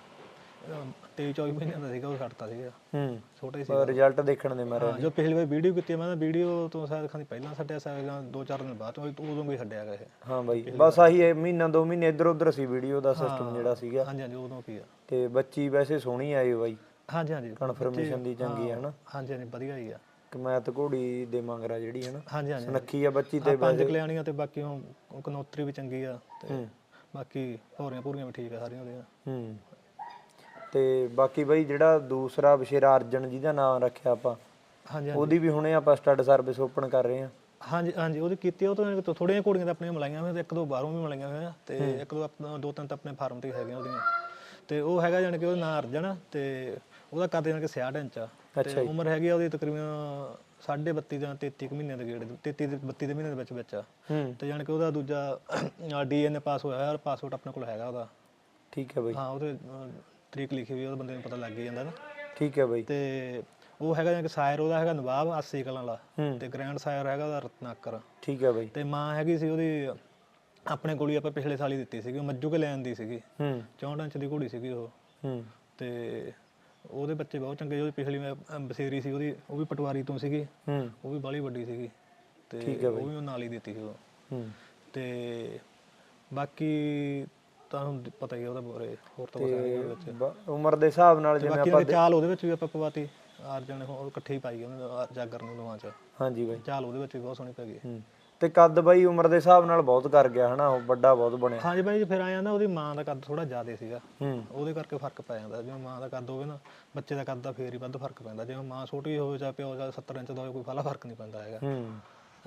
23 24 ਮਹੀਨਿਆਂ ਦਾ ਸੀਗਾ ਉਹ ਛੱਡਤਾ ਸੀਗਾ। ਹੂੰ ਛੋਟਾ ਹੀ ਸੀ ਰਿਜ਼ਲਟ ਦੇਖਣ ਦੇ ਮਾਰੇ ਹਾਂ ਜੋ ਪਿਛਲੀ ਵਾਰ ਵੀਡੀਓ ਕੀਤੀ ਮੈਂ ਤਾਂ ਵੀਡੀਓ ਤੋਂ ਸ਼ਾਇਦ ਖਾਨੀ ਪਹਿਲਾਂ ਛੱਡਿਆ ਸੀ ਜਾਂ ਦੋ ਚਾਰ ਦਿਨ ਬਾਅਦ ਉਹ ਉਦੋਂ ਕੋਈ ਛੱਡਿਆ ਗਿਆ ਇਹ। ਹਾਂ ਬਾਈ ਬਸ ਆਹੀ ਹੈ ਮਹੀਨਾ ਦੋ ਮਹੀਨੇ ਇੱਧਰ ਉੱਧਰ ਸੀ ਵੀਡੀਓ ਦਾ ਸਿਸਟਮ ਜਿਹੜਾ ਸੀਗਾ। ਹਾਂਜੀ ਹਾਂਜੀ ਉਦੋਂ ਕੀ ਆ। ਤੇ ਬੱਚੀ ਵੈਸੇ ਸੋਹਣੀ ਆਈ ਬਾਈ। ਹਾਂਜੀ ਹਾਂਜੀ। ਕਨਫਰਮੇਸ਼ਨ ਦੀ ਚੰਗੀ ਹੈ। ਹਨਾ? ਹਾਂਜੀ ਹਾਂਜੀ ਵਧੀਆ ਹੀ ਆ। ਕਮੈਤ ਘੋੜੀ ਦੇ ਮੰਗਰਾ ਜਿਹੜੀ ਹੈ ਨਾ ਹਾਂਜੀ ਹਾਂਜੀ। ਨੱਖੀ ਆ ਬੱਚੀ ਤੇ ਪੰਜ ਕਲਿਆਣੀਆਂ ਤੇ ਬਾਕੀ ਉਹ ਕਨੋਤਰੀ ਵੀ ਚੰਗੀ ਆ ਤੇ ਬਾਕੀ ਹੋਰੀਆਂ ਪੂਰੀਆਂ ਵੀ ਠੀਕ ਆ ਸਾਰੀਆਂ ਉਹਦੀਆਂ ਹੂੰ। ਤੇ ਬਾਕੀ ਬਾਈ ਜਿਹੜਾ ਦੂਸਰਾ ਵਿਸ਼ੇਰਾ ਅਰਜਨ ਜਿਹਦਾ ਨਾਮ ਰੱਖਿਆ ਆਪਾਂ ਹਾਂਜੀ ਉਹਦੀ ਵੀ ਹੁਣੇ ਆਪਾਂ ਸਟੱਡ ਸਰਵਿਸ ਓਪਨ ਕਰ ਰਹੇ ਹਾਂ ਹਾਂਜੀ ਹਾਂਜੀ ਉਹਦੀ ਕੀਤੀ ਆ, ਉਹ ਤੋਂ ਥੋੜੀਆਂ ਘੋੜੀਆਂ ਤਾਂ ਆਪਣੀਆਂ ਮਲਾਈਆਂ ਹੋਈਆਂ ਤੇ ਇੱਕ ਦੋ ਬਾਹਰੋਂ ਵੀ ਮਲਾਈਆਂ ਹੋਈਆਂ ਤੇ ਇੱਕ ਦੋ ਦੋ ਤਿੰਨ ਤਾਂ ਆਪਣੇ ਫਾਰਮ ਤੇ ਹੈਗੀਆਂ ਉਹਦੀਆਂ। ਤੇ ਉਹ ਹੈਗਾ ਜਾਣੀ ਕਿ ਉਹਦਾ ਨਾਂ ਅਰਜਨ ਆ ਤੇ ਉਹਦਾ ਕੱਦ ਜਾਨ ਕਿ 66 ਇੰਚ ਆ। ਤੇ ਅੱਛਾ ਜੀ। ਉਮਰ ਹੈਗੀ ਆ ਉਹਦੀ ਤਕਰੀਬਨ 32 ਜਾਂ 33 ਕੁ ਮਹੀਨੇ ਦੇ ਗੇੜ 33 ਦੇ 32 ਦੇ ਮਹੀਨੇ ਦੇ ਵਿੱਚ ਵਿੱਚ ਆ। ਹੂੰ। ਤੇ ਜਾਨ ਕਿ ਉਹਦਾ ਦੂਜਾ ਡੀਐਨਏ ਪਾਸ ਹੋਇਆ ਹੋਇਆ ਪਾਸਪੋਰਟ ਆਪਣੇ ਕੋਲ ਹੈਗਾ ਉਹਦਾ। ਠੀਕ ਹੈ ਬਾਈ। ਹਾਂ ਉਹਦੇ ਅਹ, ਤਰੀਕ ਲਿਖੀ ਹੋਈ ਆ, ਉਹਦੇ ਬੰਦੇ ਨੂੰ ਪਤਾ ਲੱਗ ਹੀ ਜਾਂਦਾ ਨਾ। ਠੀਕ ਹੈ ਬਾਈ। ਤੇ ਉਹ ਹੈਗਾ ਜਾਨ ਕਿ ਸਾਇਰ ਉਹਦਾ ਹੈਗਾ ਨਵਾਬ 80 ਕਲਾਂ ਵਾਲਾ। ਹੂੰ। ਤੇ ਗ੍ਰੈਂਡ ਸਾਇਰ ਹੈਗਾ ਉਹਦਾ ਰਤਨਾਕਰ। ਠੀਕ ਹੈ ਬਾਈ। ਤੇ ਮਾਂ ਹੈਗੀ ਸੀ ਉਹਦੀ ਆਪਣੇ ਕੋਲ ਹੀ ਆਪਾਂ ਪਿਛਲੇ ਸਾਲ ਹੀ ਦਿੱਤੀ ਸੀਗੀ ਉਹ ਮੱਜੂ ਕੇ ਲੈਣ ਦੀ ਸੀਗੀ। ਹੂੰ। 64 ਇੰਚ ਦੀ ਘੋੜੀ ਸੀਗੀ ਉਹ। ਹੂੰ। ਤੇ ਉਹਦੇ ਬੱਚੇ ਬਹੁਤ ਚੰਗੇ ਉਹਦੀ ਪਿਛਲੀ ਮੈਂ ਬਸੇਰੀ ਸੀ ਉਹਦੀ ਉਹ ਵੀ ਪਟਵਾਰੀ ਤੋਂ ਸੀਗੀ। ਹੂੰ। ਉਹ ਵੀ ਬਾਲੀ ਵੱਡੀ ਸੀਗੀ। ਤੇ ਠੀਕ ਹੈ ਉਹ ਵੀ ਉਹ ਨਾਲ ਹੀ ਦਿੱਤੀ ਸੀ ਉਹ। ਹੂੰ। ਤੇ ਬਾਕੀ ਤੁਹਾਨੂੰ ਦ- ਪਤਾ ਹੀ ਆ ਉਹਦਾ ਬਾਰੇ ਹੋਰ ਤਾਂ ਪਤਾ ਨਹੀਂ ਉਹਦੇ ਵਿੱਚ। ਬ- ਉਮਰ ਦੇ ਹਿਸਾਬ ਨਾਲ ਤੇ ਜਿਵੇਂ ਬਾਕੀ ਆਪਾਂ ਉਹਦੀ ਚਾਲ ਉਹਦੇ ਵਿੱਚ ਵੀ ਆਪਾਂ ਪਵਾਤੀ। ਆਰ ਜਣੇ ਉਹ ਇਕੱਠੇ ਹੀ ਪਾਈ ਉਹਨੇ ਆਰ ਜਾਗਰ ਨੂੰ ਦੋਵਾਂ ਚ। ਹਾਂਜੀ ਬਾਈ। ਚਾਲ ਉਹਦੇ ਵਿੱਚ ਵੀ ਬਹੁਤ ਸੋਹਣੀ ਪੈ ਗਈ। ਹੂੰ। ਤੇ ਕੱਦ ਬਾਈ ਉਮਰ ਦੇ ਹਿਸਾਬ ਨਾਲ ਬਹੁਤ ਕਰ ਗਿਆ ਹਨਾ ਉਹ ਵੱਡਾ ਬਹੁਤ ਬਣਿਆ। ਹਾਂਜੀ ਬਾਈ ਜੀ ਫਿਰ ਆਇਆ ਨਾ ਉਹਦੀ ਮਾਂ ਦਾ ਕੱਦ ਥੋੜਾ ਜ਼ਿਆਦਾ ਸੀਗਾ। ਹੂੰ। ਉਹਦੇ ਕਰਕੇ ਫ਼ਰਕ ਪੈ ਜਾਂਦਾ ਜਿਵੇਂ ਮਾਂ ਦਾ ਕੱਦ ਹੋਵੇ ਨਾ ਬੱਚੇ ਦਾ ਕੱਦ ਦਾ ਫੇਰ ਹੀ ਵੱਧ ਫ਼ਰਕ ਪੈਂਦਾ। ਜਿਵੇਂ ਮਾਂ ਛੋਟੀ ਹੋਵੇ ਜਾਂ ਪਿਓ ਜਾਂ 70 ਇੰਚ ਦਾ ਹੋਵੇ ਕੋਈ ਫਾਲਾ ਫ਼ਰਕ ਨਹੀਂ ਪੈਂਦਾ ਹੈਗਾ। ਹੂੰ।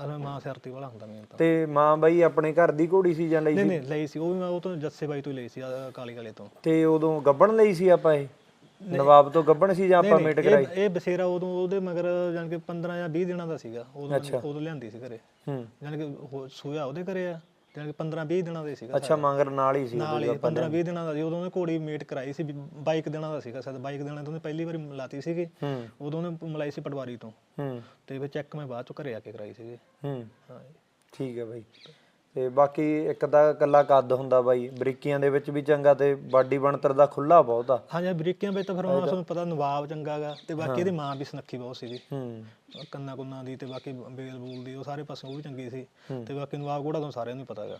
ਅਸਲ ਮਾਂ ਸਿਰਤੀ ਵਾਲਾ ਹੁੰਦਾ ਮੇਨ ਤਾਂ। ਤੇ ਮਾਂ ਬਾਈ ਆਪਣੇ ਘਰ ਦੀ ਘੋੜੀ ਸੀ ਜਾਂ ਲਈ ਨਹੀਂ ਸੀ? ਨਹੀਂ ਲਈ ਸੀ। ਉਹ ਵੀ ਮੈਂ ਉਹ ਤੋਂ ਜੱਸੇ ਬਾਈ ਤੋਂ ਹੀ ਲਈ ਸੀ ਆਹ ਕਾਲੀ ਵਾਲੇ ਤੋਂ। ਤੇ ਉਦੋਂ ਗੱਬਣ ਲਈ ਸੀ ਆਪਾਂ ਇਹ? ਨਵਾਬ ਤੋਂ ਗੱਬਣ ਸੀ ਜਾਂ ਆਪਾਂ ਮੇਟ ਕਰਾਈ? ਇਹ ਬਸੇਰਾ ਉਦੋਂ ਉਹਦੇ ਮਗਰ ਜਾਨ ਕਿ 15 ਜਾਂ 20 ਦਿਨਾਂ ਦਾ ਸੀਗਾ। ਉਦੋਂ ਉਦੋਂ ਲਿਆਂਦੀ ਸੀ ਘਰੇ। ਹੂੰ। ਜਾਨ ਕਿ ਸੂਆ ਉਹਦੇ ਘਰੇ ਆ। ਜਾਨ ਕਿ 15 20 ਦਿਨਾਂ ਦਾ ਸੀਗਾ ਅੱਛਾ ਮੰਗਰ ਨਾਲ ਹੀ ਸੀ ਨਾਲ ਹੀ 15 20 ਦਿਨਾਂ ਦਾ ਸੀ। ਉਦੋਂ ਉਹਨੇ ਘੋੜੀ ਮੀਟ ਕਰਾਈ ਸੀ 22 ਦਿਨਾਂ ਦਾ ਸੀਗਾ ਸ਼ਾਇਦ 22 ਦਿਨਾਂ ਤੋਂ ਉਹਨੇ ਪਹਿਲੀ ਵਾਰੀ ਲਾਤੀ ਸੀਗੀ। ਹੂੰ। ਉਦੋਂ ਉਹਨੇ ਮਲਾਈ ਸੀ ਪਟਵਾਰੀ ਤੋਂ। ਹੂੰ। ਤੇ ਫਿਰ ਚੈੱਕ ਮੈਂ ਬਾਅਦ ਚ ਘਰੇ ਆ ਕੇ ਕਰਾਈ ਸੀਗੀ। ਹੂੰ। ਹਾਂ ਠੀਕ ਹੈ ਬਾਈ। ਤੇ ਬਾਕੀ ਇੱਕ ਤਾਂ ਕੱਲਾ ਕੱਦ ਹੁੰਦਾ ਬਾਈ ਬਰੀਕੀਆਂ ਦੇ ਵਿੱਚ ਵੀ ਚੰਗਾ ਤੇ ਬਾਡੀ ਬਣਤਰ ਦਾ ਖੁੱਲਾ ਬਹੁਤ ਆ। ਹਾਂਜੀ ਬਰੀਕੀਆਂ ਵਿੱਚ ਤਾਂ ਫਿਰ ਹੁਣ ਤੁਹਾਨੂੰ ਪਤਾ ਨਵਾਬ ਚੰਗਾਗਾ ਤੇ ਬਾਕੀ ਇਹਦੀ ਮਾਂ ਵੀ ਸੁਨੱਖੀ ਬਹੁਤ ਸੀਗੀ। ਹੂੰ। ਕੰਨਾ ਕੁੰਨਾ ਦੀ ਤੇ ਬਾਕੀ ਬੇਲ ਬੂਲ ਦੀ ਉਹ ਸਾਰੇ ਪਾਸੇ ਉਹ ਵੀ ਚੰਗੀ ਸੀ। ਤੇ ਬਾਕੀ ਨਵਾਬ ਕੋੜਾ ਤੋਂ ਸਾਰਿਆਂ ਨੂੰ ਹੀ ਪਤਾ ਹੈਗਾ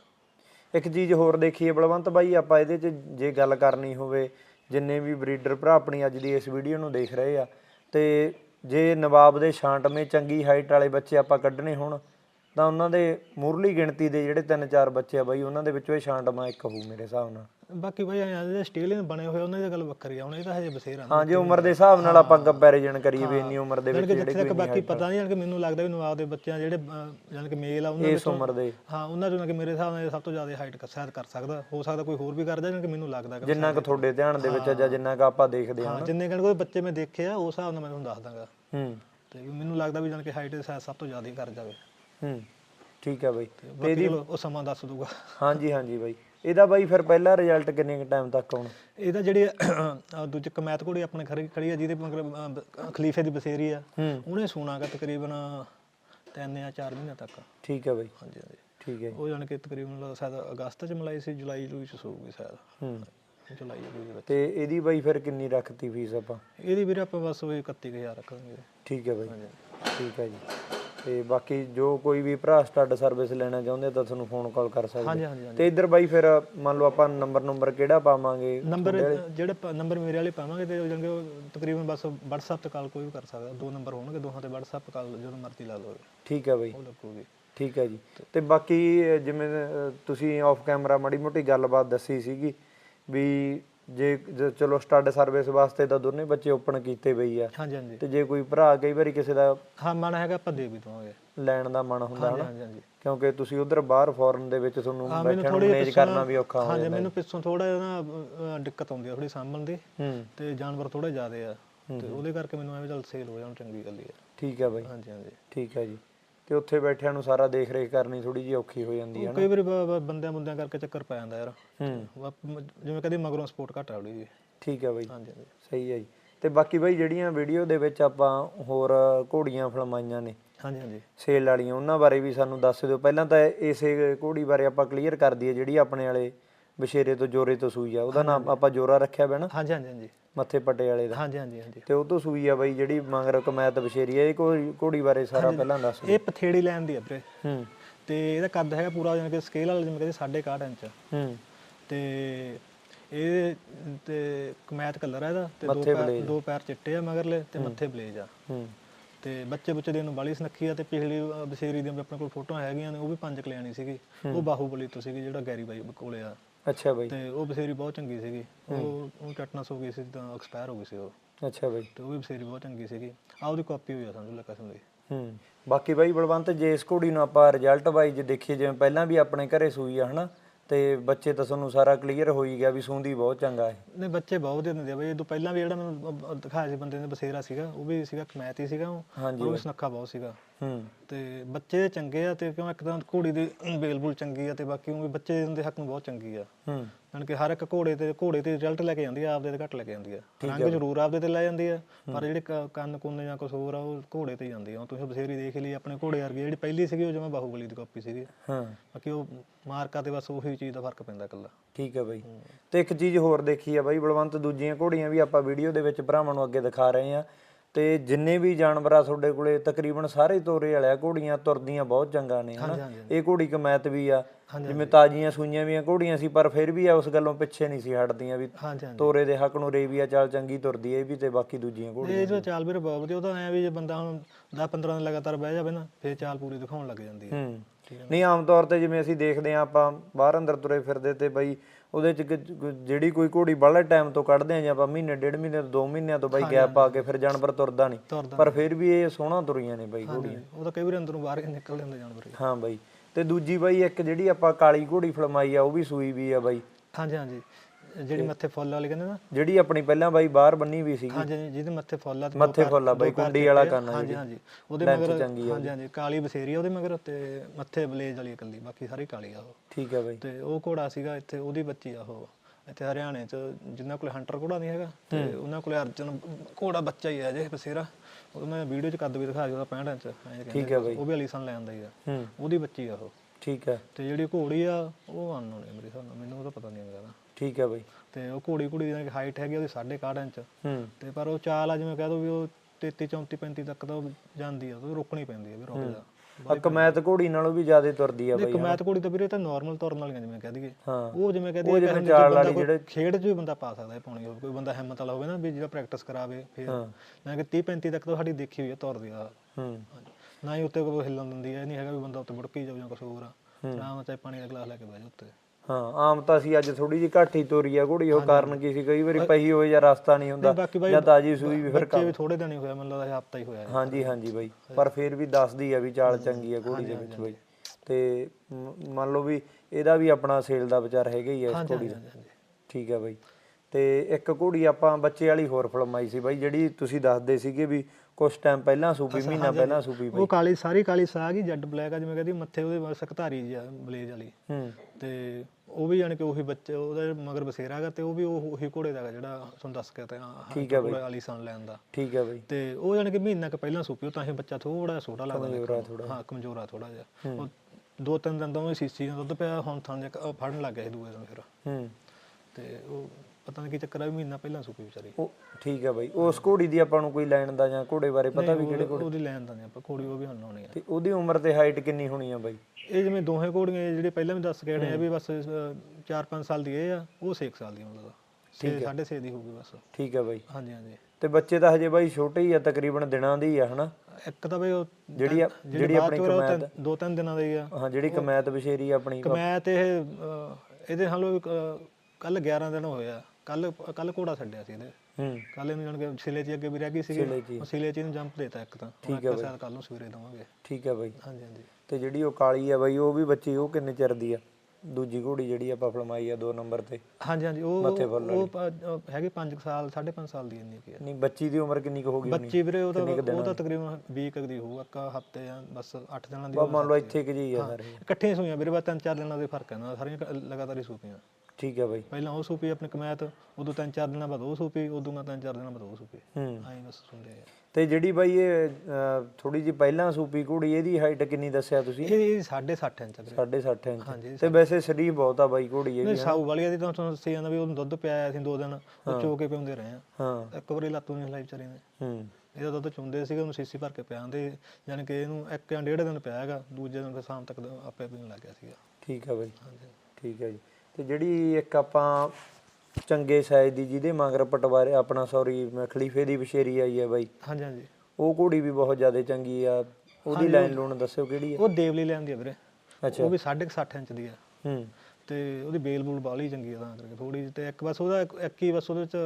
ਇੱਕ ਚੀਜ਼ ਹੋਰ ਦੇਖੀਏ ਬਲਵੰਤ ਬਾਈ ਆਪਾਂ ਇਹਦੇ 'ਚ ਜੇ ਗੱਲ ਕਰਨੀ ਹੋਵੇ ਜਿੰਨੇ ਵੀ ਬਰੀਡਰ ਭਰਾ ਆਪਣੀ ਅੱਜ ਦੀ ਇਸ ਵੀਡੀਓ ਨੂੰ ਦੇਖ ਰਹੇ ਆ ਤੇ ਜੇ ਨਵਾਬ ਦੇ ਛਾਂਟਵੇਂ ਚੰਗੀ ਹਾਈਟ ਵਾਲੇ ਬੱਚੇ ਆਪਾਂ ਕੱਢਣੇ ਹੋਣ ਤਾਂ ਉਹਨਾਂ ਦੇ ਮੂਰਲੀ ਗਿਣਤੀ ਦੇ ਜਿਹੜੇ ਤਿੰਨ ਚਾਰ ਬੱਚੇ ਆ ਬਾਈ ਉਹਨਾਂ ਦੇ ਵਿੱਚੋਂ ਇਹ ਛਾਂਟਵਾਂ ਇੱਕ ਹੋਊ ਮੇਰੇ ਹਿਸਾਬ ਨਾਲ। ਬਾਕੀ ਭਾਈ ਐਂ ਆ ਜਿਹੜੇ ਆਸਟ੍ਰੇਲੀਅਨ ਬਣੇ ਹੋਏ ਉਹਨਾਂ ਦੀ ਗੱਲ ਵੱਖਰੀ ਆ ਹੁਣ ਇਹ ਤਾਂ ਹਜੇ ਬਸੇਰਾ ਹਾਂ ਜੇ ਉਮਰ ਦੇ ਹਿਸਾਬ ਨਾਲ ਆਪਾਂ ਕੰਪੈਰੀਜ਼ਨ ਕਰੀਏ ਵੀ ਇੰਨੀ ਉਮਰ ਦੇ ਵਿੱਚ ਜਿਹੜੇ ਤੱਕ ਬਾਕੀ ਪਤਾ ਨਹੀਂ ਜਾਣੀ ਕਿ ਮੈਨੂੰ ਲੱਗਦਾ ਵੀ ਨਵਾਬ ਦੇ ਬੱਚਿਆਂ ਜਿਹੜੇ ਜਾਣੀ ਕਿ ਮੇਲ ਆ ਉਹਨਾਂ ਇਸ ਉਮਰ ਦੇ। ਹਾਂ ਉਹਨਾਂ ਚੋਂ ਨਾ ਕਿ ਮੇਰੇ ਹਿਸਾਬ ਨਾਲ ਸਭ ਤੋਂ ਜ਼ਿਆਦਾ ਹਾਈਟ ਸ਼ਾਇਦ ਕਰ ਸਕਦਾ ਹੋ ਸਕਦਾ ਕੋਈ ਹੋਰ ਵੀ ਕਰਦਾ ਜਾਣੀ ਕਿ ਮੈਨੂੰ ਲੱਗਦਾ ਜਿੰਨਾ ਕੁ ਤੁਹਾਡੇ ਧਿਆਨ ਦੇ ਵਿੱਚ ਆ ਜਾਂ ਜਿੰਨਾ ਕੁ ਆਪਾਂ ਦੇਖਦੇ ਹਾਂ ਹਾਂ ਜਿੰਨੇ ਕਣ ਕੋਈ ਬੱਚੇ ਮੈਂ ਦੇਖੇ ਆ ਉਸ ਹਿਸਾਬ ਨਾਲ ਮੈਂ ਤੁਹਾਨੂੰ ਦੱਸ ਦਾਂਗਾ। ਹੂੰ। ਤੇ ਮੈਨੂੰ ਲੱਗਦਾ ਵੀ ਜਾਣੀ ਕਿ ਹਾਈਟ ਸ਼ਾਇਦ ਸਭ ਤੋਂ ਜ਼ਿਆਦਾ ਹੀ ਕਰ ਜਾਵੇ। ਹੂੰ ਠੀਕ ਹੈ ਬਾਈ। ਬਾਕੀ ਚਲੋ ਉਹ ਸਮਾਂ ਦੱਸ ਦੂਗਾ ਹਾਂਜੀ ਹਾਂਜੀ ਬਾਈ। ਇਹਦਾ ਬਾਈ ਫਿਰ ਪਹਿਲਾ ਰਿਜ਼ਲਟ ਕਿੰਨੇ ਟਾਈਮ ਤੱਕ ਆਉਣਾ? ਇਹਦਾ ਜਿਹੜੀ ਦੂਜੇ ਕਮੈਤ ਘੋੜੀ ਆਪਣੇ ਖੜੀ ਖੜੀ ਆ ਜਿਹਦੇ ਮਗਰ ਅਹ, ਬ- ਖਲੀਫੇ ਦੀ ਬਸੇਰੀ ਆ ਉਹਨੇ ਸੋਨਾਗਾ ਤਕਰੀਬਨ ਤਿੰਨ ਜਾਂ 4 ਮਹੀਨੇ ਤੱਕ। ਠੀਕ ਹੈ ਬਾਈ। ਹਾਂਜੀ ਹਾਂਜੀ। ਠੀਕ ਹੈ। ਉਹ ਜਾਣ ਕੇ ਤਕਰੀਬਨ ਸ਼ਾਇਦ ਅਗਸਤ ਚ ਮਲਾਈ ਸੀ ਜੁਲਾਈ ਜੁਲਾਈ ਚ ਸੂਗੀ ਸ਼ਾਇਦ। ਹੂੰ। ਜੁਲਾਈ ਜੁਲਾਈ ਦੇ ਵਿੱਚ। ਤੇ ਇਹਦੀ ਬਾਈ ਫਿਰ ਕਿੰਨੀ ਰੱਖਤੀ ਫੀਸ ਆਪਾਂ? ਇਹਦੀ ਵੀਰੇ ਆਪਾਂ ਬਸ ਉਹ 31000 ਰੱਖਾਂਗੇ। ਠੀਕ ਹੈ ਬਾਈ। ਠੀਕ ਹੈ ਜੀ। ਤੇ ਬਾਕੀ ਜੋ ਕੋਈ ਵੀ ਭਰਾ ਸਟੱਡ ਸਰਵਿਸ ਲੈਣਾ ਚਾਹੁੰਦੇ ਤਾਂ ਤੁਹਾਨੂੰ ਫੋਨ ਕਾਲ ਕਰ ਸਕਦੇ ਹਾਂਜੀ ਹਾਂਜੀ ਹਾਂਜੀ। ਤੇ ਇੱਧਰ ਬਾਈ ਫਿਰ ਮੰਨ ਲਓ ਆਪਾਂ ਨੰਬਰ ਨੰਬਰ ਕਿਹੜਾ ਪਾਵਾਂਗੇ? ਨੰਬਰ ਜਿਹੜੇ ਨੰਬਰ ਮੇਰੇ ਵਾਲੇ ਪਾਵਾਂਗੇ ਤੇ ਉਹ ਜਾਣਗੇ ਤਕਰੀਬਨ ਬਸ WhatsApp ਤੇ ਕਾਲ ਕੋਈ ਵੀ ਕਰ ਸਕਦਾ। ਦੋ ਨੰਬਰ ਹੋਣਗੇ ਦੋਹਾਂ ਤੇ WhatsApp ਕਾਲ ਜਦੋਂ ਮਰਜ਼ੀ ਲਾ ਲਓ। ਠੀਕ ਹੈ ਬਾਈ। ਉਹ ਲੱਗੂਗੀ। ਠੀਕ ਹੈ ਜੀ। ਤੇ ਬਾਕੀ ਜਿਵੇਂ ਤੁਸੀਂ ਆਫ ਕੈਮਰਾ ਮਾੜੀ ਮੋਟੀ ਗੱਲਬਾਤ ਦੱਸੀ ਸੀਗੀ ਵੀ ਜੇ ਚਲੋ ਸਟੱਡ ਸਰਵਿਸ ਵਾਸਤੇ ਤਾਂ ਦੋਨੇ ਬੱਚੇ ਓਪਨ ਕੀਤੇ ਬਈ ਆ। ਹਾਂਜੀ ਹਾਂਜੀ। ਤੇ ਜੇ ਕੋਈ ਭਰਾ ਕਈ ਵਾਰੀ ਕਿਸੇ ਦਾ ਹਾਂ ਮਨ ਹੈਗਾ ਆਪਾਂ ਦੇ ਵੀ ਦਵਾਂਗੇ। ਲੈਣ ਦਾ ਮਨ ਹੁੰਦਾ ਹਾਂਜੀ ਕਿਉਂਕਿ ਤੁਸੀਂ ਉਧਰ ਬਾਹਰ ਫੋਰਨ ਦੇ ਵਿੱਚ ਤੁਹਾਨੂੰ ਹਾਂ ਬੈਠਣ ਨੂੰ ਮੈਨੇਜ ਕਰਨਾ ਵੀ ਔਖਾ ਹੋ ਹਾਂਜੀ ਮੈਨੂੰ ਪਿੱਛੋਂ ਥੋੜਾ ਜਿਹਾ ਨਾ ਦਿੱਕਤ ਆਉਂਦੀ ਆ ਥੋੜੀ ਸਾਂਭਣ ਦੀ। ਹੂੰ। ਤੇ ਜਾਨਵਰ ਥੋੜੇ ਜ਼ਿਆਦੇ ਆ। ਤੇ ਉਹਦੇ ਕਰਕੇ ਮੈਨੂੰ ਐਵੇਂ ਚੱਲ ਸੇਲ ਹੋ ਜਾਣ ਚੰਗੀ ਗੱਲ ਹੀ ਆ। ਠੀਕ ਹੈ ਬਾਈ। ਹਾਂਜੀ ਹਾਂਜੀ। ਠੀਕ ਹੈ ਜੀ। ਤੇ ਉੱਥੇ ਬੈਠਿਆਂ ਨੂੰ ਸਾਰਾ ਦੇਖ ਰੇਖ ਕਰਨੀ ਥੋੜੀ ਜਿਹੀ ਔਖੀ ਹੋ ਜਾਂਦੀ ਹੈ ਨਾ। ਕਈ ਵਾਰੀ ਬੰਦਿਆਂ ਬੰਦਿਆਂ ਕਰਕੇ ਚੱਕਰ ਪੈ ਜਾਂਦਾ ਯਾਰ। ਹੂੰ। ਜਿਵੇਂ ਕਦੀ ਮਗਰੋਂ ਸਪੋਰਟ ਘੱਟ ਆਉੜੀ ਜੀ ਠੀਕ ਹੈ ਬਾਈ। ਹਾਂਜੀ ਸਹੀ ਹੈ ਜੀ। ਤੇ ਬਾਕੀ ਬਾਈ ਜਿਹੜੀਆਂ ਵੀਡੀਓ ਦੇ ਵਿੱਚ ਆਪਾਂ ਹੋਰ ਘੋੜੀਆਂ ਫਿਲਮਾਈਆਂ ਨੇ ਹਾਂਜੀ ਹਾਂਜੀ। ਸੇਲ ਵਾਲੀਆਂ ਉਹਨਾਂ ਬਾਰੇ ਵੀ ਸਾਨੂੰ ਦੱਸ ਦਿਓ। ਪਹਿਲਾਂ ਤਾਂ ਇਸੇ ਘੋੜੀ ਬਾਰੇ ਆਪਾਂ ਕਲੀਅਰ ਕਰ ਦਈਏ ਜਿਹੜੀ ਆਪਣੇ ਵਾਲੇ ਬਸ਼ੇਰੇ ਤੋਂ ਜੋਰੇ ਤੋਂ ਸੂਈ ਆ ਉਹਦਾ ਨਾਮ ਆਪਾਂ ਜੋਰਾ ਰੱਖਿਆ ਬੈ ਨਾ? ਹਾਂਜੀ ਹਾਂਜੀ ਹਾਂਜੀ। ਮੱਥੇ ਪੱਟੇ ਵਾਲੇ ਦਾ। ਹਾਂਜੀ ਹਾਂਜੀ ਹਾਂਜੀ। ਤੇ ਉਹ ਤੋਂ ਸੂਈ ਆ ਬਾਈ ਜਿਹੜੀ ਮੰਗਰ ਕਮੈਤ ਬਸ਼ੇਰੀ ਆ ਇਹ ਘੋੜੀ ਬਾਰੇ ਸਾਰਾ ਪਹਿਲਾਂ ਦੱਸ ਇਹ ਪਥੇੜੀ ਲੈਣ ਦੀ ਆ ਵੀਰੇ। ਹੂੰ। ਤੇ ਇਹਦਾ ਕੱਦ ਹੈਗਾ ਪੂਰਾ ਜਿਵੇਂ ਕਿ ਸਕੇਲ ਵਾਲਾ ਜਿਵੇਂ ਕਹਿੰਦੇ 6.5 ਇੰਚ। ਹੂੰ। ਤੇ ਇਹ ਤੇ ਕਮੈਤ ਕਲਰ ਹੈ ਇਹਦਾ ਤੇ ਦੋ ਪੈਰ ਦੋ ਪੈਰ ਚਿੱਟੇ ਆ ਮਗਰਲੇ ਤੇ ਮੱਥੇ ਬਲੇਜ ਆ। ਹੂੰ। ਤੇ ਬੱਚੇ ਬੁੱਚੇ ਦੇ ਨੂੰ ਬਾਲੀ ਸੁਨੱਖੀ ਆ ਤੇ ਪਿਛਲੀ ਬਸੇਰੀ ਦੀਆਂ ਆਪਣੇ ਕੋਲ ਫੋਟੋਆਂ ਹੈਗੀਆਂ ਨੇ ਉਹ ਵੀ ਪੰਜ ਕਲਿਆਣੀ ਸੀਗੀ। ਉਹ ਬਾਹੂਬਲੀ ਤੋਂ ਸੀਗੀ ਜਿਹੜਾ ਗੈਰੀ ਬਾਈ ਕੋਲੇ ਆ। ਅੱਛਾ ਬਾਈ। ਤੇ ਉਹ ਬਸੇਰੀ ਬਹੁਤ ਚੰਗੀ ਸੀਗੀ। ਉਹ ਉਹ ਟਟਨਸ ਹੋ ਗਈ ਸੀ ਤਾਂ ਐਕਸਪਾਇਰ ਹੋ ਗਈ ਸੀ ਉਹ। ਅੱਛਾ ਬਾਈ। ਤੇ ਉਹ ਵੀ ਬਸੇਰੀ ਬਹੁਤ ਚੰਗੀ ਸੀਗੀ। ਆ ਉਹਦੀ ਕਾਪੀ ਹੋਈ ਆ ਸਮਝ ਲੈ ਕਸਮ ਦੀ। ਹੂੰ। ਬਾਕੀ ਬਾਈ ਬਲਵੰਤ ਜੇ ਇਸ ਘੋੜੀ ਨੂੰ ਆਪਾਂ ਰਿਜ਼ਲਟ ਵਾਈਜ਼ ਦੇਖੀਏ ਜਿਵੇਂ ਪਹਿਲਾਂ ਵੀ ਆਪਣੇ ਘਰੇ ਸੂਈ ਆ ਹਨਾ? ਤੇ ਬੱਚੇ ਤਾਂ ਤੁਹਾਨੂੰ ਸਾਰਾ ਕਲੀਅਰ ਹੋ ਹੀ ਗਿਆ ਵੀ ਸੂੰਦੀ ਬਹੁਤ ਚੰਗਾ ਹੈ। ਨੇ ਬੱਚੇ ਬਹੁਤ ਵਧੀਆ ਦਿੰਦੇ ਆ ਬਈ। ਇਹ ਤੋਂ ਪਹਿਲਾਂ ਵੀ ਜਿਹੜਾ ਮੈਨੂੰ ਦਿਖਾਇਆ ਸੀ ਬੰਦੇ ਨੇ ਬਸੇਰਾ ਸੀਗਾ ਉਹ ਵੀ ਸੀਗਾ ਕਮੈਤ ਸੀਗਾ ਉਹ। ਹਾਂਜੀ ਉਹ ਵੀ ਸੁਨੱਖਾ ਬਹੁਤ ਸੀਗਾ। ਹੂੰ। ਤੇ ਬੱਚੇ ਚੰਗੇ ਆ ਤੇ ਕਿਉਂ ਇੱਕ ਤਾਂ ਘੋੜੀ ਦੀ ਬੇਲਬੁਲ ਚੰਗੀ ਆ ਤੇ ਬਾਕੀ ਉਹ ਵੀ ਬੱਚੇ ਦੇ ਹੱਕ ਨੂੰ ਬਹੁਤ ਚੰਗੀ ਆ। ਹੂੰ। ਯਾਨੀ ਕਿ ਹਰ ਇੱਕ ਘੋੜੇ ਤੇ ਘੋੜੇ ਤੇ ਰਿਜ਼ਲਟ ਲੈ ਕੇ ਜਾਂਦੀ ਆ ਆਪਦੇ ਤੇ ਘੱਟ ਲੈ ਕੇ ਜਾਂਦੀ ਆ। ਰੰਗ ਜ਼ਰੂਰ ਆਪਦੇ ਤੇ ਲੈ ਜਾਂਦੀ ਆ ਪਰ ਜਿਹੜੇ ਕ- ਕੰਨ ਕੁੰਨ ਜਾਂ ਕੁਝ ਹੋਰ ਆ ਉਹ ਘੋੜੇ ਤੇ ਹੀ ਜਾਂਦੀ ਆ। ਹੁਣ ਤੁਸੀਂ ਬਸੇਰੀ ਦੇਖ ਲਈ ਆਪਣੇ ਘੋੜੇ ਵਰਗੀ ਜਿਹੜੀ ਪਹਿਲੀ ਸੀਗੀ ਉਹ ਜਿਵੇਂ ਬਾਹੂਬਲੀ ਦੀ ਕਾਪੀ ਸੀਗੀ। ਹਾਂ। ਬਾਕੀ ਉਹ ਮਾਰਕਾ ਤੇ ਬਸ ਉਹੀ ਚੀਜ਼ ਦਾ ਫ਼ਰਕ ਪੈਂਦਾ ਇਕੱਲਾ। ਠੀਕ ਹੈ ਬਾਈ। ਤੇ ਇੱਕ ਚੀਜ਼ ਹੋਰ ਦੇਖੀ ਆ ਬਾਈ ਬਲਵੰਤ ਦੂਜੀਆਂ ਘੋੜੀਆਂ ਵੀ ਆਪਾਂ ਵੀਡੀਓ ਦੇ ਵਿੱਚ ਭਰਾਵਾਂ ਨੂੰ ਅੱਗੇ ਦਿਖਾ ਰਹੇ ਆ। ਤੇ ਜਿੰਨੇ ਵੀ ਜਾਨਵਰ ਆ ਤੁਹਾਡੇ ਕੋਲੇ ਤਕਰੀਬਨ ਸਾਰੇ ਤੋਰੇ ਵਾਲਿਆ ਘੋੜੀਆਂ ਤੁਰਦੀਆਂ ਬਹੁਤ ਚੰਗਾ ਨੇ ਹਨਾ? ਇਹ ਘੋੜੀ ਕਮੈਤ ਵੀ ਆ ਜਿਵੇਂ ਤਾਜ਼ੀਆਂ ਸੂਈਆਂ ਵੀਆਂ ਘੋੜੀਆਂ ਸੀ ਪਰ ਫਿਰ ਵੀ ਆ ਉਸ ਗੱਲੋਂ ਪਿੱਛੇ ਨਹੀਂ ਸੀ ਹਟਦੀਆਂ ਵੀ। ਤੋਰੇ ਦੇ ਹੱਕ ਨੂੰ ਰੇਵੀਆ ਚਾਲ ਚੰਗੀ ਤੁਰਦੀ ਇਹ ਵੀ ਤੇ ਬਾਕੀ ਦੂਜੀਆਂ ਘੋੜੀਆਂ ਇਹ ਜੋ ਚਾਲ ਵੀਰ ਵਧੀਆ ਉਹ ਤਾਂ ਐ ਵੀ ਜੇ ਬੰਦਾ ਹੁਣ 10 15 ਦਿਨ ਲਗਾਤਾਰ ਬਹਿ ਜਾਵੇ ਨਾ ਫੇਰ ਚਾਲ ਪੂਰੀ ਦਿਖਾਉਣ ਲੱਗ ਜਾਂਦੀ ਹੂੰ। ਨਹੀਂ ਆਮ ਤੌਰ ਤੇ ਜਿਵੇਂ ਅਸੀਂ ਦੇਖਦੇ ਆ ਆਪਾਂ ਬਾਹਰ ਅੰਦਰ ਤੁਰੇ ਫਿਰਦੇ ਤੇ ਬਈ ਉਹਦੇ ਚ ਜਿਹੜੀ ਕੋਈ ਘੋੜੀ ਬਾਹਲੇ ਟਾਈਮ ਤੋਂ ਕੱਢਦੇ ਆ ਜਾਂ ਆਪਾਂ ਮਹੀਨੇ ਡੇਢ ਮਹੀਨੇ ਤੋਂ 2 ਮਹੀਨਿਆਂ ਤੋਂ ਬਈ ਗੈਪ ਪਾ ਕੇ ਫਿਰ ਜਾਨਵਰ ਤੁਰਦਾ ਨਹੀਂ। ਪਰ ਫਿਰ ਵੀ ਇਹ ਸੋਹਣਾ ਤੁਰੀਆਂ ਨੇ ਬਈ ਘੋੜੀਆਂ। ਉਹ ਤਾਂ ਕਈ ਵਾਰ ਅੰਦਰੋਂ ਬਾਹਰ ਹੀ ਨਿਕਲ ਜਾਂਦੇ ਜਾਨਵਰ ਹਾਂ ਬਈ। ਤੇ ਦੂਜੀ ਬਈ ਇੱਕ ਜਿਹੜੀ ਆਪਾਂ ਕਾਲੀ ਘੋੜੀ ਫਲਮਾਈ ਆ ਉਹ ਵੀ ਸੂਈ ਵੀ ਆ ਬਈ। ਹਾਂਜੀ ਹਾਂਜੀ। ਜਿਹੜੀ ਮੱਥੇ ਫੁੱਲ ਵਾਲੀ ਕਹਿੰਦੇ ਨਾ? ਜਿਹੜੀ ਆਪਣੀ ਪਹਿਲਾਂ ਬਾਈ ਬਾਹਰ ਬੰਨੀ ਵੀ ਸੀਗੀ। ਹਾਂਜੀ ਜਿਹਦੇ ਮੱਥੇ ਫੁੱਲ ਆ ਮੱਥੇ ਫੁੱਲ ਆ ਬਈ ਕੁੰਡੀ ਵਾਲਾ ਕੰਨ ਆ ਹਾਂਜੀ ਹਾਂਜੀ। ਉਹਦੇ ਮਗਰ ਆ ਹਾਂਜੀ ਹਾਂਜੀ ਕਾਲੀ ਬਸੇਰੀ ਆ ਉਹਦੇ ਮਗਰ ਤੇ ਮੱਥੇ ਬਲੇਜ ਵਾਲੀ ਇਕੱਲੀ ਬਾਕੀ ਸਾਰੀ ਕਾਲੀ ਆ ਉਹ। ਠੀਕ ਹੈ ਬਈ। ਤੇ ਉਹ ਘੋੜਾ ਸੀਗਾ ਇੱਥੇ ਉਹਦੀ ਬੱਚੀ ਆ ਉਹ। ਇੱਥੇ ਹਰਿਆਣੇ ਚ ਜਿੰਨਾਂ ਕੋਲ ਹੰਟਰ ਘੋੜਾ ਨਹੀਂ ਹੈਗਾ ਤੇ ਉਹਨਾਂ ਕੋਲੇ ਅਰਜਨ ਘੋੜਾ ਬੱਚਾ ਹੀ ਆ ਜੇ ਬਸੇਰਾ। ਉਹ ਮੈਂ ਵੀਡੀਓ ਚ ਕੱਦ ਵੀ ਦਿਖਾ ਦਿਓ 65 ਇੰਚ ਠੀਕ ਹੈ ਬਈ। ਉਹ ਵੀ ਅਲੀਸਨ ਲੈ ਆਂਦਾ ਹੀ ਆ। ਹੂੰ। ਉਹਦੀ ਬੱਚੀ ਆ ਉਹ। ਠੀਕ ਹੈ ਤੇ ਜਿਹੜੀ ਘੋੜੀ ਆ ਉਹ ਅਨਨੋਨ ਹੈ ਮੇਰੇ ਹਿਸਾਬ ਨਾਲ ਮੈਨੂੰ ਉਹਦਾ ਪਤਾ ਨਹੀਂ ਹੈਗਾ। ਠੀਕ ਹੈ ਬਈ। ਤੇ ਉਹ ਘੋੜੀ ਘੋੜੀ ਦੀ ਹਾਈਟ ਹੈਗੀ ਉਹਦੀ 6.5 ਇੰਚ। ਹੂੰ। ਤੇ ਪਰ ਉਹ ਚਾਲ ਆ ਜਿਵੇਂ ਕਹਿ ਦੋ ਵੀ ਉਹ 33 34 35 ਤੱਕ ਤਾਂ ਉਹ ਜਾਂਦੀ ਆ ਉਹ ਰੁਕਣੀ ਪੈਂਦੀ ਆ ਵੀ ਰੁਕ ਜਾ। ਆ ਕਮੈਤ ਘੋੜੀ ਨਾਲੋਂ ਵੀ ਜ਼ਿਆਦਾ ਤੁਰਦੀ ਆ ਇੱਕ ਬਈ ਮੈਥ ਘੋੜੀ ਤਾਂ ਵੀਰੇ ਤਾਂ ਨਾਰਮਲ ਤੁਰਨ ਵਾਲੀਆਂ ਜਿਵੇਂ ਕਹਿ ਦਈਏ। ਉਹ ਜਿਵੇਂ ਕਹਿ ਦਈਏ ਜਿਵੇਂ ਚਾਲ ਵਾਲੀ ਜਿਹੜੇ- ਖੇਡ 'ਚ ਵੀ ਬੰਦਾ ਪਾ ਸਕਦਾ ਹੈ ਪਾਉਣੀ ਕੋਈ ਬੰਦਾ ਹਿੰਮਤ ਵਾਲਾ ਹੋਵੇ ਨਾ ਵੀ ਜਿਹੜਾ ਪ੍ਰੈਕਟਿਸ ਕਰਾਵੇ ਫਿਰ। ਮੈਂ ਕਿ 30 35 ਤੱਕ ਤਾਂ ਸਾਡੀ ਦੇਖੀ ਹੋਈ ਹੈ ਤੁਰਦੀ ਆ। ਹੂੰ। ਨਾ ਹੀ ਉੱਤੇ ਕੋਈ ਹਿੱਲਣ ਦਿੰਦੀ ਹੈ ਇਹ ਨਹੀਂ ਹੈਗਾ ਵੀ ਬੰਦਾ ਉੱਤੇ ਮੁੜਕੀ ਜਾਊ ਜਾਂ ਕੁਝ ਹੋਰ ਆ। ਆਰਾਮ ਨਾਲ ਚਾਹੇ ਪਾਣੀ ਦਾ ਗਲਾਸ ਲੈ ਕੇ ਬਹਿ ਜਾ ਉੱਤੇ। ਹਾਂ ਆਮ ਤਾਂ ਅਸੀਂ ਅੱਜ ਥੋੜੀ ਜਿਹੀ ਘੱਟ ਹੀ ਤੋਰੀ ਆ ਘੋੜੀ ਉਹ ਕਾਰਨ ਕੀ ਸੀ? ਕਈ ਵਾਰੀ ਪਈ ਹੋਏ ਜਾਂ ਰਸਤਾ ਨਹੀਂ ਹੁੰਦਾ ਜਾਂ ਤਾਜੀ ਸੂਈ ਵੀ ਫਿਰ ਬੱਚੇ ਵੀ ਥੋੜੇ ਦਿਨ ਹੀ ਹੋਇਆ ਮੈਨੂੰ ਲੱਗਦਾ ਹਫਤਾ ਹੀ ਹੋਇਆ ਹੈ। ਹਾਂਜੀ ਹਾਂਜੀ ਬਾਈ। ਪਰ ਫਿਰ ਵੀ ਦੱਸਦੀ ਆ ਵੀ ਚਾਲ ਚੰਗੀ ਆ ਘੋੜੀ ਦੇ ਵਿੱਚ ਬਾਈ। ਤੇ ਮੰਨ ਲਓ ਵੀ ਇਹਦਾ ਵੀ ਆਪਣਾ ਸੇਲ ਦਾ ਵਿਚਾਰ ਹੈਗਾ ਹੀ ਆ ਇਸ ਘੋੜੀ ਦਾ। ਠੀਕ ਆ ਬਾਈ। ਤੇ ਇੱਕ ਘੋੜੀ ਆਪਾਂ ਬੱਚੇ ਵਾਲੀ ਹੋਰ ਫਿਲਮ ਆਈ ਸੀ ਬਾਈ ਜਿਹੜੀ ਤੁਸੀਂ ਦੱਸਦੇ ਸੀਗੇ ਵੀ ਕੁਝ ਟਾਈਮ ਪਹਿਲਾਂ ਸੂਪੀ ਮਹੀਨਾ ਪਹਿਲਾਂ ਸੂਪੀ ਉਹ ਕਾਲੀ ਸਾਰੀ ਕਾਲੀ ਸਾਗ ਹੀ ਜੈਡ ਬਲੈਕ ਆ ਜਿਵੇਂ ਕਹਿੰਦੀ ਮੱਥੇ ਉਹਦੇ ਬਸ ਸਕਧਾਰੀ ਜਿਹਾ ਬਲੇਜ ਵਾਲੀ। ਹੂੰ। ਤੇ ਉਹ ਵੀ ਜਾਣੀ ਕਿ ਉਹੀ ਬੱਚੇ ਉਹਦਾ ਮਗਰ ਬਸੇਰਾ ਹੈਗਾ ਤੇ ਉਹ ਵੀ ਉਹ- ਉਹੀ ਘੋੜੇ ਦਾ ਹੈਗਾ ਜਿਹੜਾ ਤੁਹਾਨੂੰ ਦੱਸ ਕੇ ਤੇ ਠੀਕ ਹੈ ਬਈ। ਘੋੜੇ ਵਾਲੀ ਸਨ ਲੈਣ ਦਾ। ਠੀਕ ਆ ਬਾਈ। ਤੇ ਉਹ ਜਾਣੀ ਕਿ ਮਹੀਨਾ ਕੁ ਪਹਿਲਾਂ ਸੁਪਿਓ ਤਾਂ ਇਹ ਬੱਚਾ ਥੋੜਾ ਛੋਟਾ ਲੱਗਦਾ। ਹਾਂ ਕਮਜ਼ੋਰ ਆ ਥੋੜਾ ਜਿਹਾ। ਉਹ ਦੋ ਤਿੰਨ ਦਿਨ ਤੋਂ ਸੀਸੀ ਦਾ ਦੁੱਧ ਪਿਆ ਹੁਣ ਥਾਂ ਜਿਹਾ ਫੜਨ ਲੱਗ ਗਿਆ ਸੀ ਦੂਏ ਦਿਨ ਫਿਰ। ਹੂੰ। ਤੇ ਉਹ ਪਤਾ ਨਹੀਂ ਕੀ ਚੱਕਰ ਆ ਵੀ ਮਹੀਨਾ ਪਹਿਲਾਂ ਸੁਪੀ ਵਿਚਾਰੀ। ਉਹ ਠੀਕ ਆ ਬਾਈ ਉਸ ਘੋੜੀ ਦੀ ਆਪਾਂ ਨੂੰ ਕੋਈ ਲੈਣ ਦਾ ਜਾਂ ਘੋੜੇ ਬਾਰੇ ਪਤਾ ਵੀ ਕਿਹੜੇ ਉਹ- ਉਹਦੀ ਲੈਣ ਦਾ ਨਹੀਂ ਆਪਾਂ ਘੋੜੀ ਉਹ ਵੀ ਹੁਣ ਲਾਉਣੀ ਆ। ਤੇ ਉਹਦੀ ਉਮਰ ਤੇ ਹਾਈਟ ਕਿੰਨੀ ਹੋਣੀ ਆ ਬਾਈ? ਇਹ ਜਿਵੇਂ ਦੋਹੇ ਘੋੜੀਆਂ ਜਿਹੜੇ ਪਹਿਲਾਂ ਵੀ ਦੱਸ ਕੇ ਹਟੇ ਆ ਵੀ ਬਸ 4-5 ਸਾਲ ਦੀ ਇਹ ਆ ਉਹ 6 ਸਾਲ ਦੀ ਮਤਲਬ। 6 6.5 ਦੀ ਹੋਊਗੀ ਬਸ। ਠੀਕ ਆ ਬਾਈ। ਹਾਂਜੀ ਹਾਂਜੀ। ਤੇ ਬੱਚੇ ਤਾਂ ਹਜੇ ਬਾਈ ਛੋਟੇ ਹੀ ਆ ਤਕਰੀਬਨ ਦਿਨਾਂ ਦੇ ਹੀ ਆ ਹਨਾ? ਇੱਕ ਤਾਂ ਬਈ ਉਹ ਜਿਹੜੀ ਜਿਹੜੀ ਆਪਣੀ ਕਮੈਤ ਦੋ ਤਿੰਨ ਦਿਨਾਂ ਦਾ ਹੀ ਆ। ਹਾਂ ਜਿਹੜੀ ਕਮੈਤ ਬਸ਼ੇਰੀ ਆਪਣੀ। ਮੈਂ ਤੇ ਇਹ ਇਹਦੇ ਹਾਲੋ ਕੱਲ 11 ਦਿਨ ਹੋਇਆ ਕੱਲ ਕੱਲ ਘੋੜਾ ਛੱਡਿਆ ਸੀ ਇਹਦੇ ਹੂੰ। ਕੱਲ ਇਹਨੂੰ ਜਾਣ ਕੇ ਸਿਲੇ ਚ ਅੱਗੇ ਵੀ ਰਹਿ ਗਈ ਸੀ ਸਿਲੇ 'ਚ ਹੀ। ਸਿਲੇ ਚ ਇਹਨੂੰ ਜੰਪ ਦੇਤਾ ਇੱਕ ਤਾਂ। ਠੀਕ ਹੈ ਬਈ। ਕੱਲ ਨੂੰ ਸਵੇਰੇ ਦਵਾਂਗੇ। ਠੀਕ ਆ ਬਾਈ। ਹਾਂਜੀ ਹਾਂਜੀ। ਤੇ ਜਿਹੜੀ ਉਹ ਕਾਲੀ ਆ ਬਾਈ ਉਹ ਵੀ ਬੱਚੀ ਉਹ ਕਿੰਨੇ ਚਿਰ ਦੀ ਆ? ਦੂਜੀ ਘੋੜੀ ਜਿਹੜੀ ਆਪਾਂ ਫਲਮਾਈ ਆ ਦੋ ਨੰਬਰ ਤੇ। ਹਾਂਜੀ ਹਾਂਜੀ ਉਹ ਉਹ ਪ- ਅਹ, ਹੈਗੀ 5 ਸਾਲ 5.5 ਸਾਲ ਦੀ ਇੰਨੀ ਕੀ ਆ। ਨਹੀਂ ਬੱਚੀ ਦੀ ਉਮਰ ਕਿੰਨੀ ਕੁ ਹੋ ਗਈ ਹੋਣੀ? ਬੱਚੀ ਵੀਰੇ ਉਹ ਤਾਂ ਉਹ ਤਾਂ ਤਕਰੀਬਨ 20 ਕੁ ਦੀ ਹੋਊ ਇੱਕ ਹਫ਼ਤੇ ਜਾਂ ਬਸ 8 ਦਿਨਾਂ ਦੀ ਬਾ ਮੰਨ ਲਓ ਇੱਥੇ ਕਿ ਜੀ ਆ ਸਾਰੇ। ਇਕੱਠੀਆਂ ਸੂਈਆਂ ਵੀਰੇ ਬਸ ਤਿੰਨ ਚਾਰ ਦਿਨਾਂ ਦੇ ਫ਼ਰਕ ਹੈ ਨਾ ਸਾਰੀਆਂ ਕ- ਲਗਾਤਾਰ ਹੀ ਸੂਪੀਆਂ ਠੀਕ ਆ ਬਾਈ। ਪਹਿਲਾਂ ਉਹ ਸੂਪੀ ਆਪਣੀ ਕਮੈਤ ਉਦੋਂ ਤਿੰਨ ਚਾਰ ਦਿਨਾਂ ਬਾਅਦ ਉਹ ਸੂਪੀ ਉਦੋਂ ਮੈਂ ਤਿੰਨ ਚਾਰ ਦਿਨਾਂ ਬਾਅਦ ਉਹ ਸੂਪੀ। ਹੂੰ। ਐਂ ਬਸ ਸੁਣਦੇ ਆ। ਤੇ ਜਿਹੜੀ ਬਾਈ ਇਹ ਥੋੜੀ ਜਿਹੀ ਪਹਿਲਾਂ ਸੂਪੀ ਘੋੜੀ ਇਹਦੀ ਹਾਈਟ ਕਿੰਨੀ ਦੱਸਿਆ ਤੁਸੀਂ? ਇਹ 6.5 ਇੰਚ ਵੀਰੇ। 6.5 ਇੰਚ। ਹਾਂਜੀ ਤੇ ਵੈਸੇ ਸਰੀਰ ਬਹੁਤ ਆ ਬਾਈ ਘੋੜੀ ਇਹ ਨਹੀਂ ਸਾਊ ਵਾਲੀ ਦੀ ਤਾਂ ਤੁਹਾਨੂੰ ਦੱਸੀ ਜਾਂਦਾ ਵੀ ਉਹ ਦੁੱਧ ਪਿਆਇਆ ਸੀ ਦੋ ਦਿਨ ਉਹ ਚੋ ਕੇ ਪਿਉਂਦੇ ਰਹੇ ਆ। ਹਾਂ। ਇੱਕ ਵਾਰੀ ਲੱਤ ਨਹੀਂ ਹਿਲਾਈ ਵਿਚਾਰੀ ਨੇ। ਹੂੰ। ਇਹਦਾ ਦੁੱਧ ਚੁੰਦੇ ਸੀਗੇ ਉਹਨੂੰ ਸੀਸੀ ਭਰ ਕੇ ਪਿਆਉਂਦੇ ਯਾਨੀ ਕਿ ਇਹਨੂੰ ਇੱਕ ਜਾਂ ਡੇਢ ਦਿਨ ਪਿਆ ਹੈਗਾ ਦੂਜੇ ਦਿਨ ਫਿਰ ਸ਼ਾਮ ਤੱਕ ਆਪੇ ਪੀਣ ਲੱਗ ਗਿਆ ਸੀਗਾ। ਠੀਕ ਆ ਬਾਈ। ਹਾਂਜੀ। ਠੀਕ ਹੈ ਜੀ। ਤੇ ਜਿਹੜੀ ਇੱਕ ਆਪਾਂ ਚੰਗੇ ਸਾਈਜ਼ ਦੀ ਜਿਹਦੇ ਮਗਰ ਪਟਵਾਰੇ ਆਪਣਾ ਸੌਰੀ ਖਲੀਫੇ ਦੀ ਬਸ਼ੇਰੀ ਆਈ ਹੈ ਬਾਈ। ਹਾਂਜੀ ਹਾਂਜੀ। ਉਹ ਘੋੜੀ ਵੀ ਬਹੁਤ ਜ਼ਿਆਦਾ ਚੰਗੀ ਆ। ਉਹਦੀ ਲਾਈਨ ਲੂਣ ਦੱਸਿਓ ਕਿਹੜੀ ਆ? ਉਹ ਦੇਵਲੀ ਲੈਂਦੀ ਆ ਵੀਰੇ। ਅੱਛਾ। ਉਹ ਵੀ 6.5 ਇੰਚ ਦੀ ਆ। ਹੂੰ। ਤੇ ਉਹਦੀ ਬੇਲ ਬੂਲ ਬਾਲੀ ਚੰਗੀ ਆ ਤਾਂ ਕਰਕੇ ਥੋੜੀ ਜਿਹੀ। ਤੇ ਇੱਕ ਬਸ ਉਹਦਾ ਇੱਕ ਹੀ ਬਸ ਉਹਦੇ ਚ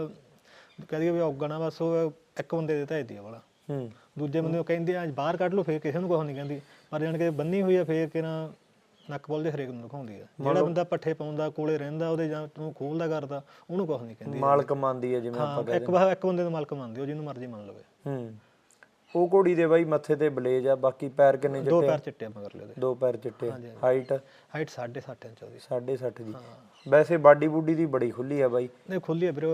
ਕਹਿ ਦਈਏ ਵੀ ਔਗਣਾ ਬਸ ਉਹ ਇੱਕ ਬੰਦੇ ਦੇ ਧੈਦੀ ਆ ਵਾਲਾ। ਹੂੰ। ਦੂਜੇ ਬੰਦੇ ਉਹ ਕਹਿੰਦੇ ਆ ਬਾਹਰ ਕੱਢ ਲਓ ਫੇਰ ਕਿਸੇ ਨੂੰ ਕੁਛ ਨਹੀਂ ਕਹਿੰਦੀ। ਪਰ ਜਾਣ ਕੇ ਬੰਨੀ ਹੋਈ ਆ ਫੇਰ ਕਿ ਨਾ ਨੱਕਬੋਲ ਦੇ ਹਰੇਕ ਨੂੰ ਦਿਖਾਉਂਦੀ ਆ। ਜਿਹੜਾ ਬੰਦਾ ਪੱਠੇ ਪਾਉਂਦਾ ਕੋਲੇ ਰਹਿੰਦਾ ਉਹਦੇ ਜਾਂ ਤੂੰ ਖੋਲਦਾ ਕਰਦਾ ਉਹਨੂੰ ਕੁਝ ਨਹੀਂ ਕਹਿੰਦੀ। ਮਾਲਕ ਮੰਨਦੀ ਹੈ ਜਿਵੇਂ ਆਪਾਂ ਹਾਂ ਇੱਕ ਵਾਰ ਇੱਕ ਬੰਦੇ ਨੂੰ ਮਾਲਕ ਮੰਨਦੀ ਉਹ ਜਿਹਨੂੰ ਮਰਜ਼ੀ ਮੰਨ ਲਵੇ। ਹੂੰ। ਉਹ ਘੋੜੀ ਦੇ ਬਾਈ ਮੱਥੇ ਤੇ ਬਲੇਜ ਆ ਬਾਕੀ ਪੈਰ ਕਿੰਨੇ ਦੋ ਚਿੱਟੇ ਪੈਰ ਚਿੱਟੇ ਮਗਰ ਲਦੇ ਦੋ। ਪੈਰ ਚਿੱਟੇ ਹਾਈਟ ਹਾਈਟ 6.5 ਇੰਚ ਉਹਦੀ। 6.5 ਦੀ ਵੈਸੇ ਬਾਡੀ ਬੁੱਡੀ ਦੀ ਬੜੀ ਖੁੱਲੀ ਆ ਬਾਈ। ਨਹੀਂ ਖੁੱਲੀ ਆ ਵੀਰੇ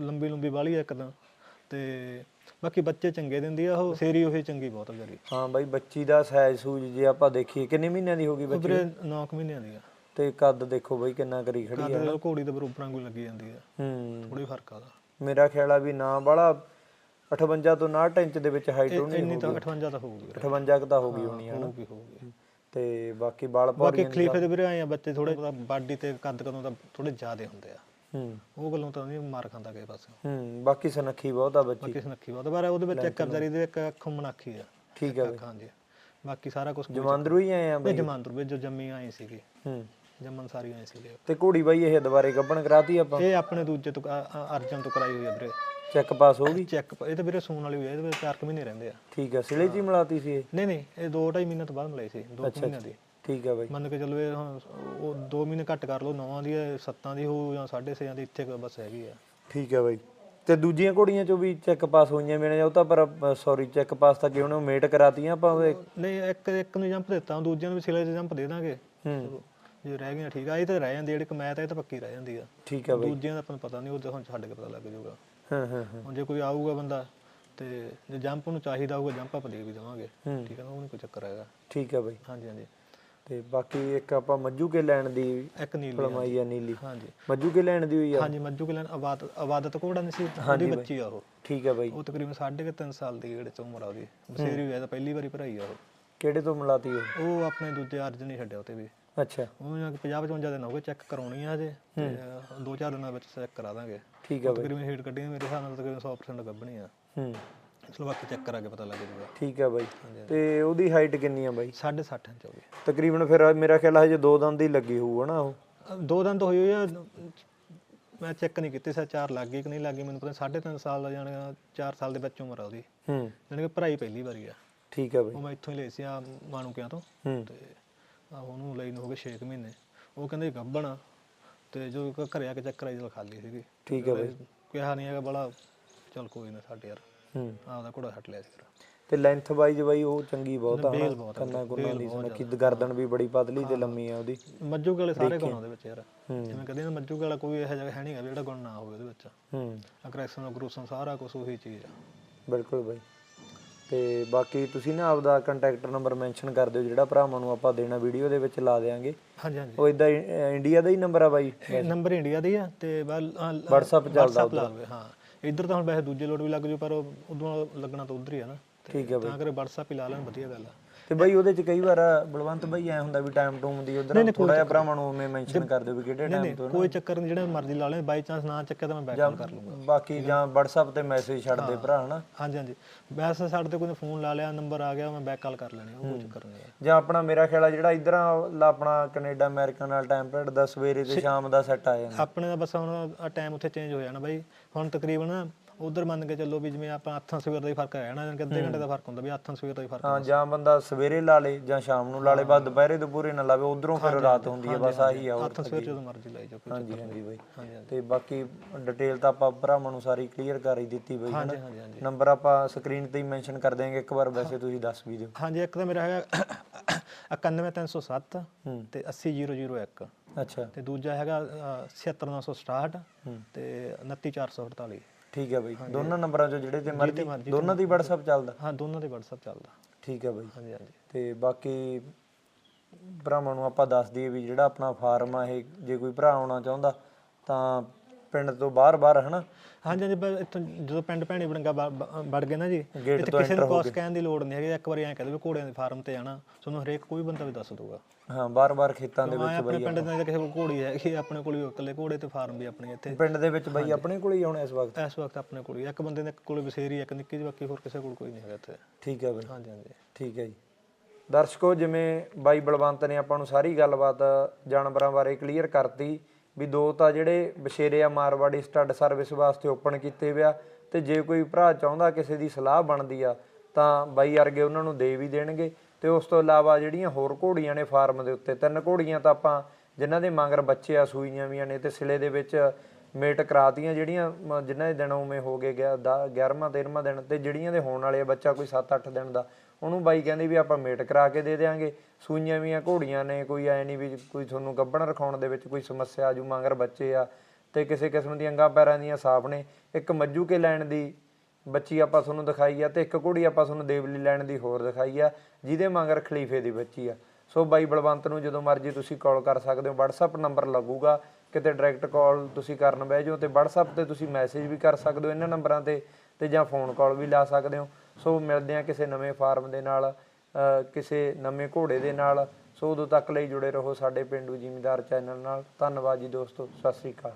ਲੰਬੀ ਲੰਬੀ ਵਾਲੀ ਆ ਇੱਕਦਮ ਤੇ ਬਾਕੀ ਬੱਚੇ ਚੰਗੇ ਦਿੰਦੀ ਆ ਉਹ ਸੇਰੀ ਉਹ ਚੰਗੀ ਬਹੁਤ ਵਿਚਾਰੀ। ਹਾਂ ਬਾਈ ਬੱਚੀ ਦਾ ਸਾਈਜ਼ ਸੂਜ ਜੇ ਆਪਾਂ ਦੇਖੀਏ ਕਿੰਨੇ ਮਹੀਨਿਆਂ ਦੀ ਹੋਗੀ ਉਹ ਬੱਚੀ? ਵੀਰੇ 9 ਮਹੀਨਿਆਂ ਦੀ ਆ। ਤੇ ਕੱਦ ਦੇਖੋ ਬਾਈ ਕਿੰਨਾ ਕਰੀ ਖੜੀ ਆ ਕੱਦ ਘੋੜੀ ਦੇ ਬਰੋਬਰ ਵਾਂਗੂ ਲੱਗੀ ਜਾਂਦੀ ਆ। ਹੂੰ। ਥੋੜੀ ਫ਼ਰਕ ਆ ਮੇਰਾ ਖਿਆਲ ਆ ਵੀ ਨਾ ਬਾਲਾ 58 ਤੋਂ 59 ਇੰਚ ਦੇ ਵਿੱਚ ਹਾਈਟ ਹੋਣੀ ਇੰਨੀ ਤਾਂ 58 ਤਾਂ ਹੋਊਗੀ ਵੀਰੇ। 58 ਕੁ ਤਾਂ ਹੋਗੀ ਹੋਣੀ ਹੈ ਹੋਊਗੀ ਹੋਊਗੀ। ਤੇ ਬਾਕੀ ਬਾਲ ਬਾਕੀ ਪੌੜੀਆਂ ਖਲੀਫੇ ਦੇ ਵੀਰੇ ਆਏ ਆ ਬੱਚੇ ਥੋੜੇ ਬਾਡੀ ਤੇ ਕੱਦ ਕਦੋਂ ਤਾਂ ਥੋੜੇ ਜ਼ਿਆਦੇ ਹੁੰਦੇ ਆ। ਹੂੰ। ਉਹ ਗੱਲੋਂ ਤਾਂ ਨਹੀਂ ਮਾਰ ਖਾਂਦਾ ਕਿਸੇ ਪਾਸੇ। ਹੂੰ ਬਾਕੀ ਸਨੱਖੀ ਬਹੁਤ ਆ ਬੱਚੀ। ਬਾਕੀ ਸੁਨੱਖੀ ਬਹੁਤ ਪਰ ਉਹਦੇ ਵਿੱਚ ਇੱਕ ਵਿਚਾਰੀ ਦੇ ਇੱਕ ਅੱਖ ਮਨਾਖੀ ਆ। ਠੀਕ ਆ ਅੱਖ ਹਾਂਜੀ ਬਾਕੀ ਸਾਰਾ ਕੁਝ ਜਮਾਂਦਰੂ ਹੀ ਆਏ ਆ ਬਾਈ। ਜਮਾਂਦਰ ਵਿੱਚ ਜੋ ਜੰਮੀ ਆਈ ਸੀਗੀ ਹੂੰ। ਜੰਮਨ ਸਾਰੀ ਆਈ ਸੀਗੇ ਤੇ ਘੋੜੀ ਬਾਈ ਇਹ ਦੁਬਾਰੇ ਗੱਬਣ ਕਰਾਤੀ ਆਪਾਂ? ਇਹ ਆਪਣੇ ਦੂਜੇ ਤੋਂ ਅ- ਅ- ਅਰਜਨ ਤੋਂ ਕਰਾਈ ਹੋਈ ਆ ਵੀਰੇ। ਚੈੱਕ ਪਾਸ ਹੋ ਗਈ? ਚੈੱਕ ਇਹ ਤਾਂ ਵੀਰੇ ਸੂਣ ਵਾਲੀ ਹੋਈ ਆ ਇਹਦੇ ਵਿੱਚ 4 ਮਹੀਨੇ ਰਹਿੰਦੇ ਆ। ਠੀਕ ਆ ਸਿਲੇ ਜੀ ਮਿਲਾਤੀ ਸੀ ਇਹ? ਨਹੀਂ ਨਹੀਂ ਇਹ 2 2.5 ਮਹੀਨੇ ਤੋਂ ਬਾਅਦ ਮਿਲਾਈ ਸੀ 2 ਮਹੀਨਿਆਂ ਦੀ। ਠੀਕ ਆ ਬਾਈ। ਮੰਨ ਕੇ ਚੱਲੋ ਇਹ ਹੁਣ ਉਹ 2 ਮਹੀਨੇ ਘੱਟ ਕਰ ਲਓ ਨੌਵਾਂ ਦੀ ਹੈ ਸੱਤਾਂ ਦੀ ਹੋ ਜਾਂ 6.5 ਦੀ ਇੱਥੇ ਕੁ ਬਸ ਹੈਗੀ ਆ। ਠੀਕ ਆ ਬਾਈ। ਤੇ ਦੂਜੀਆਂ ਘੋੜੀਆਂ ਚੋਂ ਵੀ ਚੈੱਕ ਪਾਸ ਹੋਈਆਂ ਮੇਰੇ ਉਹ ਤਾਂ ਪਰ ਸੌਰੀ ਚੈੱਕ ਪਾਸ ਤਾਂ ਕਿ ਉਹਨੂੰ ਮੇਟ ਕਰਾਤੀਆਂ ਆਪਾਂ ਉਹ- ਨਹੀਂ ਇੱਕ ਇੱਕ ਨੂੰ ਜੰਪ ਦਿੱਤਾ ਦੂਜਿਆਂ ਨੂੰ ਵੀ ਸਿਲੇ ਜੰਪ ਦੇ ਦਾਂਗੇ। ਹੂੰ। ਜੇ ਰਹਿ ਗਈਆਂ ਠੀਕ ਆ ਇਹ ਤਾਂ ਰਹਿ ਜਾਂਦੀ ਜਿਹੜੀ ਕਮੈਤ ਹੈ ਇਹ ਤਾਂ ਪੱਕੀ ਰਹਿ ਜਾਂਦੀ ਆ। ਠੀਕ ਆ ਬਾਈ। ਦੂਜਿਆਂ ਦਾ ਆਪਾਂ ਨੂੰ ਪਤਾ ਨਹੀਂ ਉਹ ਤਾਂ ਹੁਣ ਛੱਡ ਕੇ ਪਤਾ ਲੱਗ ਜਾਊਗਾ। ਹਾਂ ਹਾਂ ਹਾਂ। ਹੁਣ ਜੇ ਕੋਈ ਆਊਗਾ ਬੰਦਾ ਤੇ ਜੇ ਜੰਪ ਨੂੰ ਚਾਹੀਦਾ ਹੋਊਗਾ ਜੰਪ ਆਪਾਂ ਦੇ ਵੀ ਦੇਵਾਂਗੇ। ਹੂੰ। ਠੀਕ ਹੈ ਨਾ ਉਹ ਨਹੀਂ ਕੋਈ ਚੱਕਰ ਹੈਗਾ। ਠੀਕ ਆ ਬਾਈ। ਹਾਂਜੀ ਹਾਂਜੀ। ਤੇ ਬਾਕੀ ਇੱਕ ਆਪਾਂ ਮੱਜੂ ਕੇ ਲੈਣ ਦੀ ਇੱਕ ਨੀਲੀ ਫਲਮਾਈ ਆ ਨੀਲੀ। ਹਾਂਜੀ। ਮੱਜੂ ਕੇ ਲੈਣ ਦੀ ਹੋਈ ਆ? ਹਾਂਜੀ ਮੱਜੂ ਕਿਲਨ ਆਬਾਦ ਆਬਾਦਤ ਕੋੜਾ ਨਹੀਂ ਸੀ ਉਹਦੀ ਬੱਚੀ ਆ ਉਹ। ਠੀਕ ਆ ਬਾਈ। ਉਹ ਤਕਰੀਬਨ ਸਾਢੇ ਕੁ ਤਿੰਨ ਸਾਲ ਦੀ ਜਿਹੜੇ ਚ ਉਮਰ ਆ ਉਹਦੀ। ਬਸੇਰੀ ਹੋਇਆ ਤਾਂ ਪਹਿਲੀ ਵਾਰੀ ਭਰਾਈ ਆ ਉਹ। ਕਿਹੜੇ ਤੋਂ ਮਿਲਾਤੀ ਉਹ? ਉਹ ਆਪਣੇ ਦੂਜੇ ਅਰਜਨ ਨਹੀਂ ਛੱਡਿਆ ਉਤੇ ਵੀ। ਅੱਛਾ। ਉਹ ਜਾਂ 50 55 ਦਿਨ ਹੋ ਗਏ ਚੈੱਕ ਕਰਾਉਣੀ ਆ ਅ, ਦੋ ਚਾਰ ਦਿਨਾਂ ਵਿੱਚ ਚੈੱਕ ਕਰਾ ਦਾਂਗੇ। ਠੀਕ ਆ ਬਾਈ। ਤਕਰੀਬਨ ਹੀਟ ਕੱਢੀ ਮੇਰੇ ਹਿਸਾਬ ਨਾਲ ਤਕਰੀਬਨ 100% ਗੱਭਣੀ ਆ। ਹੂੰ। ਚਲੋ ਬਾਕੀ ਚੈੱਕ ਕਰਾ ਕੇ ਪਤਾ ਲੱਗ ਜਾਊਗਾ ਠੀਕ ਆ ਬਾਈ। ਤੇ ਉਹਦੀ ਹਾਈਟ ਕਿੰਨੀ ਆ ਬਾਈ? 60 ਇੰਚ ਹੋ ਗਈ। ਤਕਰੀਬਨ ਫਿਰ ਮੇਰਾ ਖਿਆਲ ਹਜੇ ਦੋ ਦੰਦ ਦੀ ਲੱਗੀ ਹੋਊ ਹਨਾ ਉਹ? ਦੋ ਤੋਂ ਹੋਈ ਹੋਈ ਆ ਮੈਂ ਚੈੱਕ ਨਹੀਂ ਕੀਤੀ ਸਾ ਚਾਰ ਲੱਗ ਕਿ ਨਹੀਂ ਲੱਗ ਮੈਨੂੰ ਪਤਾ ਸਾਢੇ ਤਿੰਨ ਸਾਲ ਦਾ ਜਾਣੀ 4 ਸਾਲ ਦੇ ਵਿੱਚ ਉਮਰ ਆ ਉਹਦੀ। ਹੂੰ। ਜਾਣੀ ਕਿ ਭਰਾਈ ਪਹਿਲੀ ਵਾਰੀ ਆ। ਠੀਕ ਆ ਬਾਈ। ਉਹ ਮੈਂ ਇੱਥੋਂ ਹੀ ਲਈ ਸੀ ਆ ਮਾਣੂਕਿਆਂ ਤੋਂ। ਹੂੰ। ਤੇ ਆ ਉਹਨੂੰ ਲਈ ਨੂੰ ਹੋ ਗਏ 6 ਮਹੀਨੇ। ਉਹ ਕਹਿੰਦੇ ਗੱਬਣ ਆ। ਤੇ ਜੋ ਘਰੇ ਆ ਕੇ ਚੈੱਕ ਕਰਾਈ ਜਲ ਖਾਲੀ ਸੀਗੀ। ਠੀਕ ਆ ਬਾਈ। ਕਿਹਾ ਨਹੀਂ ਹੈਗਾ ਬੜਾ ਚਲ ਕੋਈ ਨਾ ਸਾਡੇ ਯਾਰ। ਹੂੰ। ਆਪਦਾ ਘੋੜਾ ਛੱਡ ਲਿਆ ਸੀ ਫਿਰ। ਤੇ ਲੈਂਥ ਵਾਈਜ਼ ਬਾਈ ਉਹ ਚੰਗੀ ਬਹੁਤ ਆ ਕੰਨਾਂ ਕੁੰਨਾਂ ਦੀ ਸੁਣਕੀ ਗਰਦਨ ਵੀ ਬੜੀ ਪਤਲੀ ਤੇ ਲੰਮੀ ਆ ਉਹਦੀ। ਮੱਜੂ ਵਾਲੇ ਸਾਰੇ ਗੁਣ ਉਹਦੇ ਵਿੱਚ ਯਾਰ। ਹੂੰ। ਜਿਵੇਂ ਕਹਿੰਦੇ ਨੇ ਮੱਜੂ ਵਾਲਾ ਕੋਈ ਇਹੋ ਜਿਹਾ ਹੈ ਨਹੀਂਗਾ ਜਿਹੜਾ ਗੁਣ ਨਾ ਹੋਵੇ ਉਹਦੇ ਵਿੱਚ। ਹੂੰ। ਅਗਰੈਸ਼ਨ ਗਰੂਸਨ ਸਾਰਾ ਕੁਝ ਉਹੀ ਚੀਜ਼ ਆ। ਬਿਲਕੁਲ ਬਾਈ। ਤੇ ਬਾਕੀ ਤੁਸੀਂ ਨਾ ਆਪਦਾ ਕੰਟੈਕਟ ਨੰਬਰ ਮੈਂਸ਼ਨ ਕਰ ਦਿਓ ਜਿਹੜਾ ਭਰਾਵਾਂ ਨੂੰ ਆਪਾਂ ਦੇਣਾ ਵੀਡੀਓ ਦੇ ਵਿੱਚ ਲਾ ਦੇਾਂਗੇ ਹਾਂਜੀ ਹਾਂਜੀ। ਉਹ ਇਦਾਂ ਇੰਡੀਆ ਦਾ ਹੀ ਨੰਬਰ ਆ ਬਾਈ ਨੰਬਰ ਇੰਡੀਆ ਦੀ ਆ ਤੇ WhatsApp ਚੱਲਦਾ ਹਾਂ। ਇੱਧਰ ਤਾਂ ਹੁਣ ਵੈਸੇ ਦੂਜੇ ਲੋਟ ਵੀ ਲੱਗ ਜੂ ਪਰ ਉਦੋਂ ਲੱਗਣਾ ਤਾਂ ਉਧਰ ਹੀ ਆ ਨਾ। ਤੇ ਠੀਕ ਬਾਈ ਤਾਂ ਕਰੇ WhatsApp ਹੀ ਲਾ ਲੈਣ ਵਧੀਆ ਗੱਲ ਆ। ਤੇ ਬਾਈ ਉਹਦੇ ਚ ਕਈ ਵਾਰ ਬਲਵੰਤ ਬਾਈ ਐ ਹੁੰਦਾ ਵੀ ਟਾਈਮ ਟੂਮ ਦੀ ਉਧਰ ਥੋੜਾ ਜਿਹਾ ਭਰਾਵਾਂ ਨੂੰ ਮੈਂ ਮੈਂਸ਼ਨ ਕਰ ਦਿਓ ਵੀ ਕਿਹੜੇ ਟਾਈਮ ਤੋਂ ਕੋਈ ਚੱਕਰ ਨਹੀਂ ਜਿਹੜਾ ਮਰਜ਼ੀ ਲਾ ਲੈ ਬਾਈ ਚਾਂਸ ਨਾ ਚੱਕਿਆ ਤਾਂ ਮੈਂ ਬੈਕ ਕਰ ਲੂੰਗਾ। ਬਾਕੀ ਜਾਂ WhatsApp ਤੇ ਮੈਸੇਜ ਛੱਡ ਦੇ ਭਰਾ ਹਨਾ। ਹਾਂਜੀ ਹਾਂਜੀ। ਵੈਸੇ ਸਾਡੇ ਤੇ ਕੋਈ ਫੋਨ ਲਾ ਲਿਆ ਨੰਬਰ ਆ ਗਿਆ ਮੈਂ ਬੈਕ ਕਾਲ ਕਰ ਲੈਣੀ ਉਹ ਕੋਈ ਚੱਕਰ ਨਹੀਂ ਜਾਂ ਆਪਣਾ ਮੇਰਾ ਖਿਆਲ ਆ ਜਿਹੜਾ ਇਧਰ ਆਪਣਾ ਕੈਨੇਡਾ ਅਮਰੀਕਾ ਨਾਲ ਟਾਈਮ ਪੀਰੀਅਡ ਦਾ ਸਵੇਰੇ ਤੇ ਸ਼ਾਮ ਦਾ ਸੈੱਟ ਆ ਜਾਂਦਾ। ਆਪਣੇ ਦਾ ਬਸ ਹੁਣ ਟਾਈਮ ਉੱਥੇ ਚੇਂਜ ਹੋ ਜਾਣਾ ਬਾਈ। ਹੁਣ ਤਕਰੀਬਨ ਉਧਰ ਮੰਨ ਕੇ ਚੱਲੋ ਵੀ ਜਿਵੇਂ ਆਪਾਂ ਹੱਥਾਂ ਸਵੇਰ ਦਾ ਹੀ ਫ਼ਰਕ ਹੈ ਨਾ ਅੱਧੇ ਘੰਟੇ ਦਾ ਫ਼ਰਕ ਹੁੰਦਾ ਵੀ ਹੱਥਾਂ ਸਵੇਰ ਦਾ ਹੀ ਫ਼ਰਕ ਹਾਂ ਜਾਂ ਬੰਦਾ ਸਵੇਰੇ ਲਾ ਲੇ ਜਾਂ ਸ਼ਾਮ ਨੂੰ ਲਾ ਲੇ ਬਸ ਦੁਪਹਿਰੇ ਤੋਂ ਪੂਰੇ ਨਾ ਲਾਵੇ ਉਧਰੋਂ ਫਿਰ ਰਾਤ ਹੁੰਦੀ ਹੈ ਬਸ ਆਹੀ ਆ ਹੱਥਾਂ ਸਵੇਰ ਜਦੋਂ ਮਰਜ਼ੀ ਲਾਈ ਜਾਓ ਕੋਈ ਹਾਂਜੀ ਹਾਂਜੀ ਬਾਈ। ਤੇ ਬਾਕੀ ਡਿਟੇਲ ਤਾਂ ਆਪਾਂ ਭਰਾਵਾਂ ਨੂੰ ਸਾਰੀ ਕਲੀਅਰ ਕਰ ਹੀ ਦਿੱਤੀ ਬਈ ਹਾਂਜੀ ਹਾਂਜੀ ਨੰਬਰ ਆਪਾਂ ਸਕਰੀਨ ਤੇ ਹੀ ਮੈਂਸ਼ਨ ਕਰ ਦੇਵਾਂਗੇ ਇੱਕ ਵਾਰ ਵੈਸੇ ਤੁਸੀਂ ਦੱਸ ਵੀ ਦਿਓ। ਹਾਂਜੀ ਇੱਕ ਤਾਂ ਮੇਰਾ ਹੈਗਾ 91307 ਹੂੰ। ਤੇ 80001 ਅੱਛਾ। ਤੇ ਦੂਜਾ ਹੈਗਾ ਅ, 76967 ਹੂੰ। ਤੇ 29448 ਠੀਕ ਹੈ ਬਈ। ਦੋਨਾਂ ਨੰਬਰਾਂ ਚੋਂ ਜਿਹੜੇ ਤੇ ਮਰਜ਼ੀ ਦੋਨਾਂ ਦੀ WhatsApp ਚੱਲਦਾ। ਹਾਂ ਦੋਨਾਂ ਦੇ WhatsApp ਚੱਲਦਾ। ਠੀਕ ਹੈ ਬਈ। ਹਾਂਜੀ ਹਾਂਜੀ। ਤੇ ਬਾਕੀ ਭਰਾਵਾਂ ਨੂੰ ਆਪਾਂ ਦੱਸ ਦਈਏ ਵੀ ਜਿਹੜਾ ਆਪਣਾ ਫਾਰਮ ਆ ਇਹ ਜੇ ਕੋਈ ਭਰਾ ਆਉਣਾ ਚਾਹੁੰਦਾ ਤਾਂ ਪਿੰਡ ਤੋਂ ਬਾਹਰ-ਬਾਹਰ ਹਨਾ? ਹਾਂਜੀ ਹਾਂਜੀ ਬਸ ਇੱਥੋਂ ਜਦੋਂ ਪਿੰਡ ਭੈਣੀ ਬਣਗਾ ਵੜ ਗਏ ਨਾ ਜੀ ਇੱਥੇ ਕਿਸੇ ਨੂੰ ਕੋਸ ਕਹਿਣ ਦੀ ਲੋੜ ਨਹੀਂ ਹੈਗੀ ਇੱਕ ਵਾਰੀ ਐਂ ਕਹਿ ਦੇ ਵੀ ਘੋੜਿਆਂ ਦੇ ਫਾਰਮ ਤੇ ਜਾਣਾ ਤੁਹਾਨੂੰ ਹਰੇਕ ਕੋਈ ਬੰਦਾ ਵੀ ਦੱਸ ਦੂਗਾ ਹਾਂ ਬਾਹਰ-ਬਾਹਰ ਖੇਤਾਂ ਦੇ ਵਿੱਚ ਆਪਣੇ ਪਿੰਡ ਦੇ ਕਿਸੇ ਕੋਲ ਘੋੜੀ ਹੈਗੀ ਆਪਣੇ ਕੋਲ ਹੀ ਇਕੱਲੇ ਘੋੜੇ ਤੇ ਫਾਰਮ ਵੀ ਆਪਣੇ ਇੱਥੇ। ਪਿੰਡ ਦੇ ਵਿੱਚ ਬਈ ਆਪਣੇ ਕੋਲ ਹੀ ਆਉਣਾ ਇਸ ਵਕਤ? ਇਸ ਵਕਤ ਆਪਣੇ ਕੋਲ ਹੀ। ਇੱਕ ਬੰਦੇ ਦੇ ਕੋਲ ਬਸੇਰੀ ਇੱਕ ਨਿੱਕੀ ਜਿਹੀ ਬਾਕੀ ਹੋਰ ਕਿਸੇ ਕੋਲ ਕੋਈ ਨਹੀਂ ਹੈਗਾ ਇੱਥੇ। ਠੀਕ ਹੈ ਬਈ। ਹਾਂਜੀ ਹਾਂਜੀ। ਠੀਕ ਹੈ ਜੀ। ਦਰਸ਼ਕੋ ਜਿਵੇਂ ਬਾਈ ਬਲਵੰਤ ਨੇ ਆਪਾਂ ਨੂੰ ਸਾਰੀ ਗੱਲਬਾਤ ਜਾਨਵਰਾਂ ਬਾਰੇ ਕਲੀਅਰ ਕਰਤੀ ਵੀ ਦੋ ਤਾਂ ਜਿਹੜੇ ਬਸ਼ੇਰੇ ਆ ਮਾਰਵਾੜੀ ਸਟੱਡ ਸਰਵਿਸ ਵਾਸਤੇ ਓਪਨ ਕੀਤੇ ਵਿਆ ਤੇ ਜੇ ਕੋਈ ਭਰਾ ਚਾਹੁੰਦਾ ਕਿਸੇ ਦੀ ਸਲਾਹ ਬਣਦੀ ਆ, ਤਾਂ ਬਾਈ ਵਰਗੇ ਉਹਨਾਂ ਨੂੰ ਦੇ ਵੀ ਦੇਣਗੇ। ਤੇ ਉਸ ਤੋਂ ਇਲਾਵਾ ਜਿਹੜੀਆਂ ਹੋਰ ਘੋੜੀਆਂ ਨੇ ਫਾਰਮ ਦੇ ਉੱਤੇ, ਤਿੰਨ ਘੋੜੀਆਂ ਤਾਂ ਆਪਾਂ ਜਿਨ੍ਹਾਂ ਦੇ ਮਗਰ ਬੱਚੇ ਆ, ਸੂਈਆਂ ਵੀਆਂ ਨੇ ਤੇ ਸਿਲੇ ਦੇ ਵਿੱਚ ਮੇਟ ਕਰਾਤੀਆਂ ਜਿਹੜੀਆਂ ਮ- ਜਿਨ੍ਹਾਂ ਦੇ ਦਿਨ ਉਵੇਂ ਹੋ ਗਏ ਗਿਆ 11ਵਾਂ 13ਵਾਂ ਦਿਨ ਤੇ ਜਿਹੜੀਆਂ ਦੇ ਹੋਣ ਵਾਲੇ ਬੱਚਾ ਕੋਈ 7-8 ਦਿਨ ਦਾ ਉਹਨੂੰ ਬਾਈ ਕਹਿੰਦੇ ਵੀ ਆਪਾਂ ਮੇਟ ਕਰਾ ਕੇ ਦੇ ਦੇਾਂਗੇ ਸੂਈਆਂ ਵੀਆਂ ਘੋੜੀਆਂ ਨੇ, ਕੋਈ ਐ ਨਹੀਂ ਵੀ ਕੋਈ ਤੁਹਾਨੂੰ ਗੱਭਣ ਰਖਾਉਣ ਦੇ ਵਿੱਚ ਕੋਈ ਸਮੱਸਿਆ ਆਜੂ ਮਗਰ ਬੱਚੇ ਆ ਤੇ ਕਿਸੇ ਕਿਸਮ ਦੀਆਂ ਅੰਗਾਂ ਪੈਰਾਂ ਦੀਆਂ ਸਾਫ਼ ਨੇ। ਇੱਕ ਮੱਜੂ ਕੇ ਲੈਣ ਦੀ ਬੱਚੀ ਆਪਾਂ ਤੁਹਾਨੂੰ ਦਿਖਾਈ ਆ ਤੇ ਇੱਕ ਘੋੜੀ ਆਪਾਂ ਤੁਹਾਨੂੰ ਦੇਵਲੀ ਲੈਣ ਦੀ ਹੋਰ ਦਿਖਾਈ ਆ, ਜਿਹਦੇ ਮਗਰ ਖਲੀਫੇ ਦੀ ਬੱਚੀ ਆ। ਸੋ ਬਾਈ ਬਲਵੰਤ ਨੂੰ ਜਦੋਂ ਮਰਜ਼ੀ ਤੁਸੀਂ ਕਾਲ ਕਰ ਸਕਦੇ ਹੋ, WhatsApp ਨੰਬਰ ਲੱਗੂਗਾ। ਕਿਤੇ ਡਾਇਰੈਕਟ ਕਾਲ ਤੁਸੀਂ ਕਰਨ ਬਹਿ ਜਾਓ ਤੇ WhatsApp ਤੇ ਤੁਸੀਂ ਮੈਸੇਜ ਵੀ ਕਰ ਸਕਦੇ ਹੋ ਇਹਨਾਂ ਨੰਬਰਾਂ ਤੇ ਤੇ ਜਾਂ ਫੋਨ ਕਾਲ ਵੀ ਲਾ ਸਕਦੇ ਹੋ। ਸੋ ਮਿਲਦੇ ਹਾਂ ਕਿਸੇ ਨਵੇਂ ਫਾਰਮ ਦੇ ਨਾਲ ਕਿਸੇ ਨਵੇਂ ਘੋੜੇ ਦੇ ਨਾਲ। ਸੋ ਉਦੋਂ ਤੱਕ ਲਈ ਜੁੜੇ ਰਹੋ ਸਾਡੇ ਪਿੰਡੂ ਜ਼ਿਮੀਦਾਰ ਚੈਨਲ ਨਾਲ। ਧੰਨਵਾਦ ਜੀ ਦੋਸਤੋ, ਸਤਿ ਸ੍ਰੀ ਅਕਾਲ।